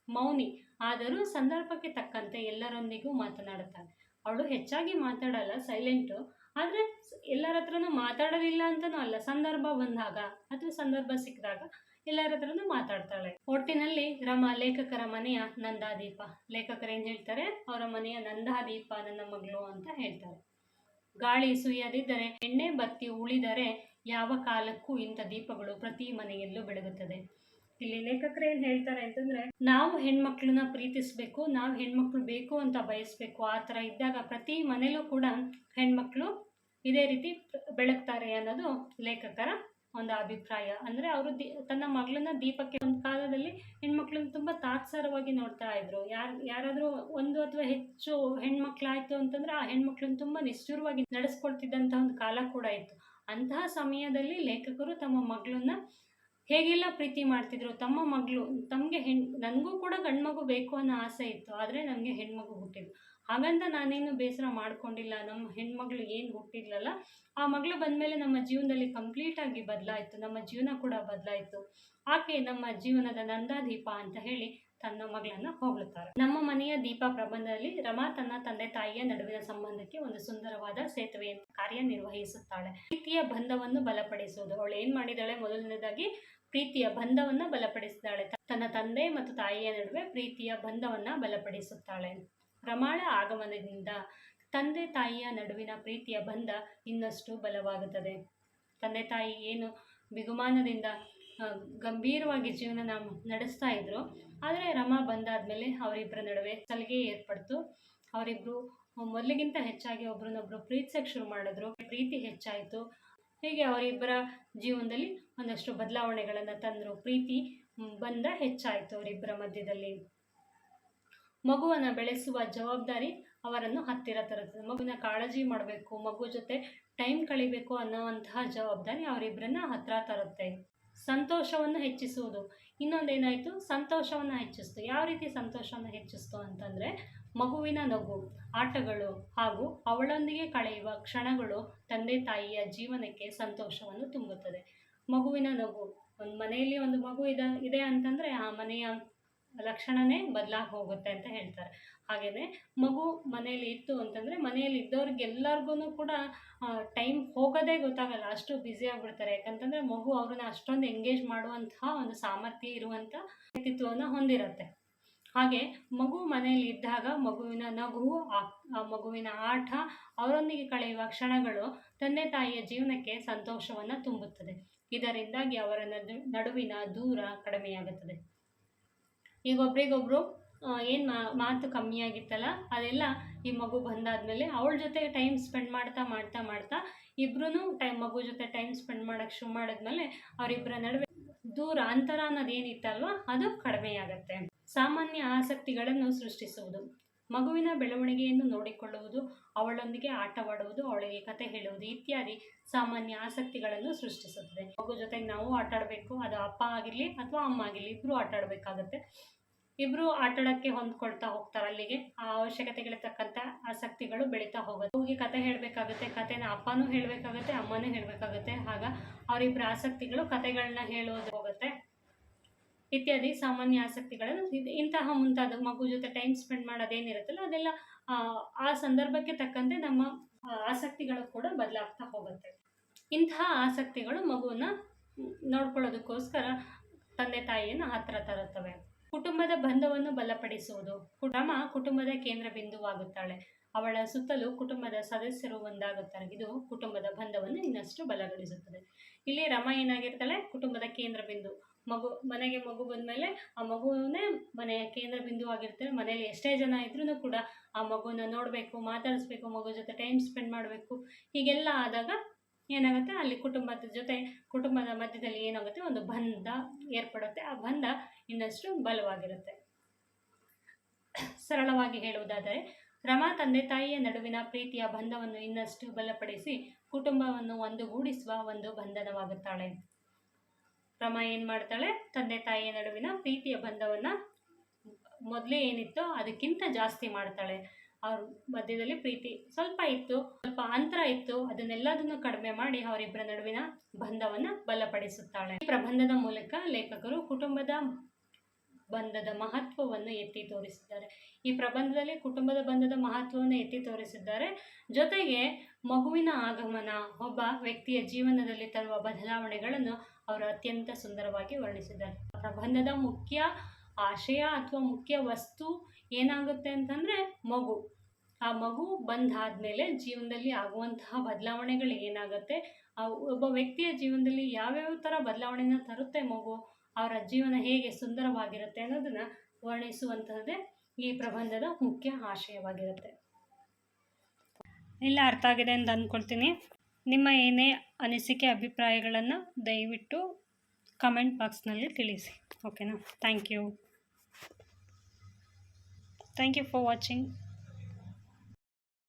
ಮೌನಿ, ಆದರೂ ಸಂದರ್ಭಕ್ಕೆ ತಕ್ಕಂತೆ ಎಲ್ಲರೊಂದಿಗೂ ಮಾತನಾಡುತ್ತಾಳೆ. ಅವಳು ಹೆಚ್ಚಾಗಿ ಮಾತಾಡಲ್ಲ ಸೈಲೆಂಟು ಆದರೆ ಎಲ್ಲರ ಹತ್ರನೂ ಮಾತಾಡಲಿಲ್ಲ ಅಂತನೂ ಅಲ್ಲ. ಸಂದರ್ಭ ಬಂದಾಗ, ಅಥವಾ ಸಂದರ್ಭ ಸಿಕ್ಕಿದಾಗ ಎಲ್ಲರ ಹತ್ರನೂ ಮಾತಾಡ್ತಾಳೆ. ಒಟ್ಟಿನಲ್ಲಿ ರಮ ಲೇಖಕರ ಮನೆಯ ನಂದಾದೀಪ. ಲೇಖಕರು ಏನು ಹೇಳ್ತಾರೆ? ಅವರ ಮನೆಯ ನಂದಾದೀಪ ನನ್ನ ಮಗಳು ಅಂತ ಹೇಳ್ತಾರೆ. ಗಾಳಿ ಸುಯ್ಯದಿದ್ದರೆ ಎಣ್ಣೆ ಬತ್ತಿ ಉಳಿದರೆ ಯಾವ ಕಾಲಕ್ಕೂ ಇಂಥ ದೀಪಗಳು ಪ್ರತಿ ಮನೆಯಲ್ಲೂ ಬೆಳಗುತ್ತದೆ. ಇಲ್ಲಿ ಲೇಖಕರು ಏನು ಹೇಳ್ತಾರೆ ಅಂತಂದ್ರೆ, ನಾವು ಹೆಣ್ಮಕ್ಳನ್ನ ಪ್ರೀತಿಸಬೇಕು, ನಾವು ಹೆಣ್ಮಕ್ಳು ಬೇಕು ಅಂತ ಬಯಸ್ಬೇಕು. ಆ ಥರ ಇದ್ದಾಗ ಪ್ರತಿ ಮನೆಯಲ್ಲೂ ಕೂಡ ಹೆಣ್ಮಕ್ಳು ಇದೇ ರೀತಿ ಬೆಳಗ್ತಾರೆ ಅನ್ನೋದು ಲೇಖಕರ ಒಂದು ಅಭಿಪ್ರಾಯ. ಅಂದ್ರೆ ಅವರು ದಿ, ತನ್ನ ಮಗಳನ್ನ ದೀಪಕ್ಕೆ ಒಂದು ಕಾಲದಲ್ಲಿ ಹೆಣ್ಮಕ್ಳನ್ನ ತುಂಬಾ ತಾತ್ಸಾರವಾಗಿ ನೋಡ್ತಾ ಇದ್ರು. ಯಾರು, ಯಾರಾದರೂ ಒಂದು ಅಥವಾ ಹೆಚ್ಚು ಹೆಣ್ಮಕ್ಳಾಯ್ತು ಅಂತಂದ್ರೆ ಆ ಹೆಣ್ಮಕ್ಳನ್ನ ತುಂಬಾ ನಿಷ್ಠುರವಾಗಿ ನಡೆಸ್ಕೊಳ್ತಿದ್ದಂತಹ ಒಂದು ಕಾಲ ಕೂಡ ಇತ್ತು. ಅಂತಹ ಸಮಯದಲ್ಲಿ ಲೇಖಕರು ತಮ್ಮ ಮಗಳನ್ನ ಹೇಗೆಲ್ಲ ಪ್ರೀತಿ ಮಾಡ್ತಿದ್ರು? ತಮ್ಮ ಮಗಳು, ತಮಗೆ ಹೆಣ್, ನನಗೂ ಕೂಡ ಗಂಡ್ಮಗು ಬೇಕು ಅನ್ನೋ ಆಸೆ ಇತ್ತು. ಆದರೆ ನನಗೆ ಹೆಣ್ಮಗು ಹುಟ್ಟಿದ್ದು ಹಾಗಂತ ನಾನೇನು ಬೇಸರ ಮಾಡ್ಕೊಂಡಿಲ್ಲ. ನಮ್ಮ ಹೆಣ್ಮಗಳು ಏನು ಹುಟ್ಟಿದ್ಲಲ್ಲ, ಆ ಮಗಳು ಬಂದಮೇಲೆ ನಮ್ಮ ಜೀವನದಲ್ಲಿ ಕಂಪ್ಲೀಟಾಗಿ ಬದಲಾಯಿತು. ನಮ್ಮ ಜೀವನ ಕೂಡ ಬದಲಾಯಿತು. ಆಕೆ ನಮ್ಮ ಜೀವನದ ನಂದಾದೀಪ ಅಂತ ಹೇಳಿ ತನ್ನ ಮಗಳನ್ನ ಹೊಗಳುತ್ತಾರೆ ನಮ್ಮ ಮನೆಯ ದೀಪ ಪ್ರಬಂಧದಲ್ಲಿ ರಮಾ ತನ್ನ ತಂದೆ ತಾಯಿಯ ನಡುವಿನ ಸಂಬಂಧಕ್ಕೆ ಒಂದು ಸುಂದರವಾದ ಸೇತುವೆಯನ್ನು ಕಾರ್ಯನಿರ್ವಹಿಸುತ್ತಾಳೆ ಪ್ರೀತಿಯ ಬಂಧವನ್ನು ಬಲಪಡಿಸುವುದು. ಅವಳು ಏನ್ ಮಾಡಿದಾಳೆ? ಮೊದಲನೇದಾಗಿ ಪ್ರೀತಿಯ ಬಂಧವನ್ನು ಬಲಪಡಿಸಿದಾಳೆ ತನ್ನ ತಂದೆ ಮತ್ತು ತಾಯಿಯ ನಡುವೆ ಪ್ರೀತಿಯ ಬಂಧವನ್ನ ಬಲಪಡಿಸುತ್ತಾಳೆ. ರಮಾಳ ಆಗಮನದಿಂದ ತಂದೆ ತಾಯಿಯ ನಡುವಿನ ಪ್ರೀತಿಯ ಬಂಧ ಇನ್ನಷ್ಟು ಬಲವಾಗುತ್ತದೆ. ತಂದೆ ತಾಯಿ ಏನು ಬಿಗುಮಾನದಿಂದ ಗಂಭೀರವಾಗಿ ಜೀವನ ನಡೆಸ್ತಾ ಇದ್ರು. ಆದರೆ ರಮಾ ಬಂದಾದ್ಮೇಲೆ ಅವರಿಬ್ಬರ ನಡುವೆ ಸಲಿಗೆ ಏರ್ಪಡ್ತು. ಅವರಿಬ್ರು ಮೊದಲಿಗಿಂತ ಹೆಚ್ಚಾಗಿ ಒಬ್ರನ್ನೊಬ್ರು ಪ್ರೀತಿಸಕ್ಕೆ ಶುರು ಮಾಡಿದ್ರು. ಪ್ರೀತಿ ಹೆಚ್ಚಾಯಿತು. ಹೀಗೆ ಅವರಿಬ್ಬರ ಜೀವನದಲ್ಲಿ ಒಂದಷ್ಟು ಬದಲಾವಣೆಗಳನ್ನು ತಂದರು. ಪ್ರೀತಿ ಬಂದ ಹೆಚ್ಚಾಯಿತು ಅವರಿಬ್ಬರ ಮಧ್ಯದಲ್ಲಿ. ಮಗುವನ್ನು ಬೆಳೆಸುವ ಜವಾಬ್ದಾರಿ ಅವರನ್ನು ಹತ್ತಿರ ತರುತ್ತದೆ. ಮಗುವಿನ ಕಾಳಜಿ ಮಾಡಬೇಕು, ಮಗು ಜೊತೆ ಟೈಮ್ ಕಳಿಬೇಕು ಅನ್ನೋವಂತಹ ಜವಾಬ್ದಾರಿ ಅವರಿಬ್ಬರನ್ನ ಹತ್ತಿರ ತರುತ್ತೆ. ಸಂತೋಷವನ್ನು ಹೆಚ್ಚಿಸುವುದು. ಇನ್ನೊಂದೇನಾಯಿತು? ಸಂತೋಷವನ್ನು ಹೆಚ್ಚಿಸ್ತು. ಯಾವ ರೀತಿ ಸಂತೋಷವನ್ನು ಹೆಚ್ಚಿಸ್ತು ಅಂತಂದರೆ, ಮಗುವಿನ ನಗು, ಆಟಗಳು ಹಾಗೂ ಅವಳೊಂದಿಗೆ ಕಳೆಯುವ ಕ್ಷಣಗಳು ತಂದೆ ತಾಯಿಯ ಜೀವನಕ್ಕೆ ಸಂತೋಷವನ್ನು ತುಂಬುತ್ತದೆ. ಮಗುವಿನ ನಗು, ಒಂದು ಮನೆಯಲ್ಲಿ ಒಂದು ಮಗು ಇದೆ ಇದೆ ಅಂತಂದರೆ ಆ ಮನೆಯ ಲಕ್ಷಣನೇ ಬದಲಾಗಿ ಹೋಗುತ್ತೆ ಅಂತ ಹೇಳ್ತಾರೆ. ಹಾಗೆಯೇ ಮಗು ಮನೆಯಲ್ಲಿ ಇತ್ತು ಅಂತಂದರೆ ಮನೆಯಲ್ಲಿ ಇದ್ದವ್ರಿಗೆಲ್ಲರಿಗೂ ಕೂಡ ಟೈಮ್ ಹೋಗೋದೇ ಗೊತ್ತಾಗಲ್ಲ, ಅಷ್ಟು ಬ್ಯುಸಿ ಆಗಿಬಿಡ್ತಾರೆ. ಯಾಕಂತಂದರೆ ಮಗು ಅವ್ರನ್ನ ಅಷ್ಟೊಂದು ಎಂಗೇಜ್ ಮಾಡುವಂತಹ ಒಂದು ಸಾಮರ್ಥ್ಯ ಇರುವಂಥ ವ್ಯಕ್ತಿತ್ವವನ್ನು ಹೊಂದಿರುತ್ತೆ. ಹಾಗೆ ಮಗು ಮನೆಯಲ್ಲಿ ಇದ್ದಾಗ ಮಗುವಿನ ನಗು, ಆ ಮಗುವಿನ ಆಟ, ಅವರೊಂದಿಗೆ ಕಳೆಯುವ ಕ್ಷಣಗಳು ತಂದೆ ತಾಯಿಯ ಜೀವನಕ್ಕೆ ಸಂತೋಷವನ್ನು ತುಂಬುತ್ತದೆ. ಇದರಿಂದಾಗಿ ಅವರ ನಡುವಿನ ದೂರ ಕಡಿಮೆಯಾಗುತ್ತದೆ. ಈಗ ಒಬ್ರಿಗೊಬ್ರು ಏನು ಮಾತು ಕಮ್ಮಿ ಆಗಿತ್ತಲ್ಲ, ಅದೆಲ್ಲ ಈ ಮಗು ಬಂದಾದಮೇಲೆ ಅವಳ ಜೊತೆ ಟೈಮ್ ಸ್ಪೆಂಡ್ ಮಾಡ್ತಾ ಮಾಡ್ತಾ ಮಾಡ್ತಾ ಇಬ್ಬರೂ ಟೈಮ್ ಮಗು ಜೊತೆ ಟೈಮ್ ಸ್ಪೆಂಡ್ ಮಾಡೋಕ್ಕೆ ಶುರು ಮಾಡಿದ್ಮೇಲೆ ಅವರಿಬ್ಬರ ನಡುವೆ ದೂರ ಅಂತರ ಅನ್ನೋದು ಏನಿತ್ತಲ್ವ ಅದು ಕಡಿಮೆಯಾಗತ್ತೆ. ಸಾಮಾನ್ಯ ಆಸಕ್ತಿಗಳನ್ನು ಸೃಷ್ಟಿಸುವುದು. ಮಗುವಿನ ಬೆಳವಣಿಗೆಯನ್ನು ನೋಡಿಕೊಳ್ಳುವುದು, ಅವಳೊಂದಿಗೆ ಆಟವಾಡುವುದು ಅವಳಿಗೆ ಕತೆ ಹೇಳುವುದು ಇತ್ಯಾದಿ ಸಾಮಾನ್ಯ ಆಸಕ್ತಿಗಳನ್ನು ಸೃಷ್ಟಿಸುತ್ತದೆ. ಮಗು ಜೊತೆಗೆ ನಾವು ಆಟ ಆಡಬೇಕು ಅದು ಅಪ್ಪ ಆಗಿರಲಿ ಅಥವಾ ಅಮ್ಮ ಆಗಿರಲಿ ಇಬ್ಬರು ಆಟ ಇಬ್ರು ಆಟಾಡಕ್ಕೆ ಹೊಂದ್ಕೊಳ್ತಾ ಹೋಗ್ತಾರೆ ಅಲ್ಲಿಗೆ. ಆ ಅವಶ್ಯಕತೆಗಳ ತಕ್ಕಂತ ಆಸಕ್ತಿಗಳು ಬೆಳೀತಾ ಹೋಗುತ್ತೆ. ಹೋಗಿ ಕತೆ ಹೇಳಬೇಕಾಗುತ್ತೆ, ಕತೆನ ಅಪ್ಪನೂ ಹೇಳಬೇಕಾಗುತ್ತೆ, ಅಮ್ಮನೂ ಹೇಳಬೇಕಾಗುತ್ತೆ. ಆಗ ಅವರಿಬ್ಬರ ಆಸಕ್ತಿಗಳು ಕತೆಗಳನ್ನ ಹೇಳೋದು ಇತ್ಯಾದಿ ಸಾಮಾನ್ಯ ಆಸಕ್ತಿಗಳನ್ನು ಇಂತಹ ಮುಂತಾದ ಮಗು ಜೊತೆ ಟೈಮ್ ಸ್ಪೆಂಡ್ ಮಾಡೋದೇನಿರುತ್ತಲ್ಲ ಅದೆಲ್ಲ ಆ, ಸಂದರ್ಭಕ್ಕೆ ತಕ್ಕಂತೆ ನಮ್ಮ ಆಸಕ್ತಿಗಳು ಕೂಡ ಬದಲಾಗ್ತಾ ಹೋಗುತ್ತೆ. ಇಂತಹ ಆಸಕ್ತಿಗಳು ಮಗುವನ್ನ ನೋಡ್ಕೊಳ್ಳೋದಕ್ಕೋಸ್ಕರ ತಂದೆ ತಾಯಿಯನ್ನು ಹತ್ತಿರ ತರುತ್ತವೆ. ಕುಟುಂಬದ ಬಂಧವನ್ನು ಬಲಪಡಿಸುವುದು. ಕುಟುಂಬ ಕುಟುಂಬದ ಕೇಂದ್ರ ಬಿಂದುವಾಗುತ್ತಾಳೆ. ಅವಳ ಸುತ್ತಲೂ ಕುಟುಂಬದ ಸದಸ್ಯರು ಒಂದಾಗುತ್ತಾರೆ. ಇದು ಕುಟುಂಬದ ಬಂಧವನ್ನು ಇನ್ನಷ್ಟು ಬಲಗೊಳಿಸುತ್ತದೆ. ಇಲ್ಲಿ ರಮ ಏನಾಗಿರ್ತಾಳೆ? ಕುಟುಂಬದ ಕೇಂದ್ರ ಬಿಂದು. ಮಗು, ಮನೆಗೆ ಮಗು ಬಂದಮೇಲೆ ಆ ಮಗುವನ್ನೇ ಮನೆಯ ಕೇಂದ್ರ ಬಿಂದು ಆಗಿರ್ತಾರೆ ಮನೆಯಲ್ಲಿ ಎಷ್ಟೇ ಜನ ಇದ್ರೂ ಕೂಡ ಆ ಮಗುನ ನೋಡಬೇಕು, ಮಾತಾಡಿಸ್ಬೇಕು, ಮಗು ಜೊತೆ ಟೈಮ್ ಸ್ಪೆಂಡ್ ಮಾಡಬೇಕು. ಹೀಗೆಲ್ಲ ಆದಾಗ ಏನಾಗುತ್ತೆ? ಅಲ್ಲಿ ಕುಟುಂಬದ ಜೊತೆ, ಕುಟುಂಬದ ಮಧ್ಯದಲ್ಲಿ ಏನಾಗುತ್ತೆ? ಒಂದು ಬಂಧ ಏರ್ಪಡುತ್ತೆ. ಆ ಬಂಧ ಇನ್ನಷ್ಟು ಬಲವಾಗಿರುತ್ತೆ. ಸರಳವಾಗಿ ಹೇಳುವುದಾದರೆ, ರಮಾ ತಂದೆ ತಾಯಿಯ ನಡುವಿನ ಪ್ರೀತಿಯ ಬಂಧವನ್ನು ಇನ್ನಷ್ಟು ಬಲಪಡಿಸಿ ಕುಟುಂಬವನ್ನು ಒಂದುಗೂಡಿಸುವ ಒಂದು ಬಂಧನವಾಗುತ್ತಾಳೆ. ರಮ ಏನು ಮಾಡ್ತಾಳೆ? ತಂದೆ ತಾಯಿಯ ನಡುವಿನ ಪ್ರೀತಿಯ ಬಂಧವನ್ನು ಮೊದಲೇ ಏನಿತ್ತೋ ಅದಕ್ಕಿಂತ ಜಾಸ್ತಿ ಮಾಡ್ತಾಳೆ. ಅವ್ರ ಮಧ್ಯದಲ್ಲಿ ಪ್ರೀತಿ ಸ್ವಲ್ಪ ಇತ್ತು, ಸ್ವಲ್ಪ ಅಂತರ ಇತ್ತು. ಅದನ್ನೆಲ್ಲದನ್ನು ಕಡಿಮೆ ಮಾಡಿ ಅವರಿಬ್ಬರ ನಡುವಿನ ಬಂಧವನ್ನು ಬಲಪಡಿಸುತ್ತಾಳೆ. ಈ ಪ್ರಬಂಧದ ಮೂಲಕ ಲೇಖಕರು ಕುಟುಂಬದ ಬಂಧದ ಮಹತ್ವವನ್ನು ಎತ್ತಿ ತೋರಿಸಿದ್ದಾರೆ. ಈ ಪ್ರಬಂಧದಲ್ಲಿ ಕುಟುಂಬದ ಬಂಧದ ಮಹತ್ವವನ್ನು ಎತ್ತಿ ತೋರಿಸಿದ್ದಾರೆ. ಜೊತೆಗೆ ಮಗುವಿನ ಆಗಮನ, ಒಬ್ಬ ವ್ಯಕ್ತಿಯ ಜೀವನದಲ್ಲಿ ತರುವ ಬದಲಾವಣೆಗಳನ್ನು ಅವರು ಅತ್ಯಂತ ಸುಂದರವಾಗಿ ವರ್ಣಿಸಿದ್ದಾರೆ. ಪ್ರಬಂಧದ ಮುಖ್ಯ ಆಶಯ ಅಥವಾ ಮುಖ್ಯ ವಸ್ತು ಏನಾಗುತ್ತೆ ಅಂತಂದರೆ ಮಗು. ಆ ಮಗು ಬಂದಾದಮೇಲೆ ಜೀವನದಲ್ಲಿ ಆಗುವಂತಹ ಬದಲಾವಣೆಗಳು ಏನಾಗುತ್ತೆ? ಆ ಒಬ್ಬ ವ್ಯಕ್ತಿಯ ಜೀವನದಲ್ಲಿ ಯಾವ್ಯಾವ ಥರ ಬದಲಾವಣೆನ ತರುತ್ತೆ ಮಗು? ಅವರ ಜೀವನ ಹೇಗೆ ಸುಂದರವಾಗಿರುತ್ತೆ ಅನ್ನೋದನ್ನು ವರ್ಣಿಸುವಂತಹದ್ದೇ ಈ ಪ್ರಬಂಧದ ಮುಖ್ಯ ಆಶಯವಾಗಿರುತ್ತೆ. ಎಲ್ಲ ಅರ್ಥ ಆಗಿದೆ ಅಂತ ಅಂದ್ಕೊಳ್ತೀನಿ ನಿಮ್ಮ ಏನೇ ಅನಿಸಿಕೆ, ಅಭಿಪ್ರಾಯಗಳನ್ನು ದಯವಿಟ್ಟು ಕಮೆಂಟ್ ಬಾಕ್ಸ್ನಲ್ಲಿ ತಿಳಿಸಿ. ಓಕೆನಾ? Thank you. Thank you for watching.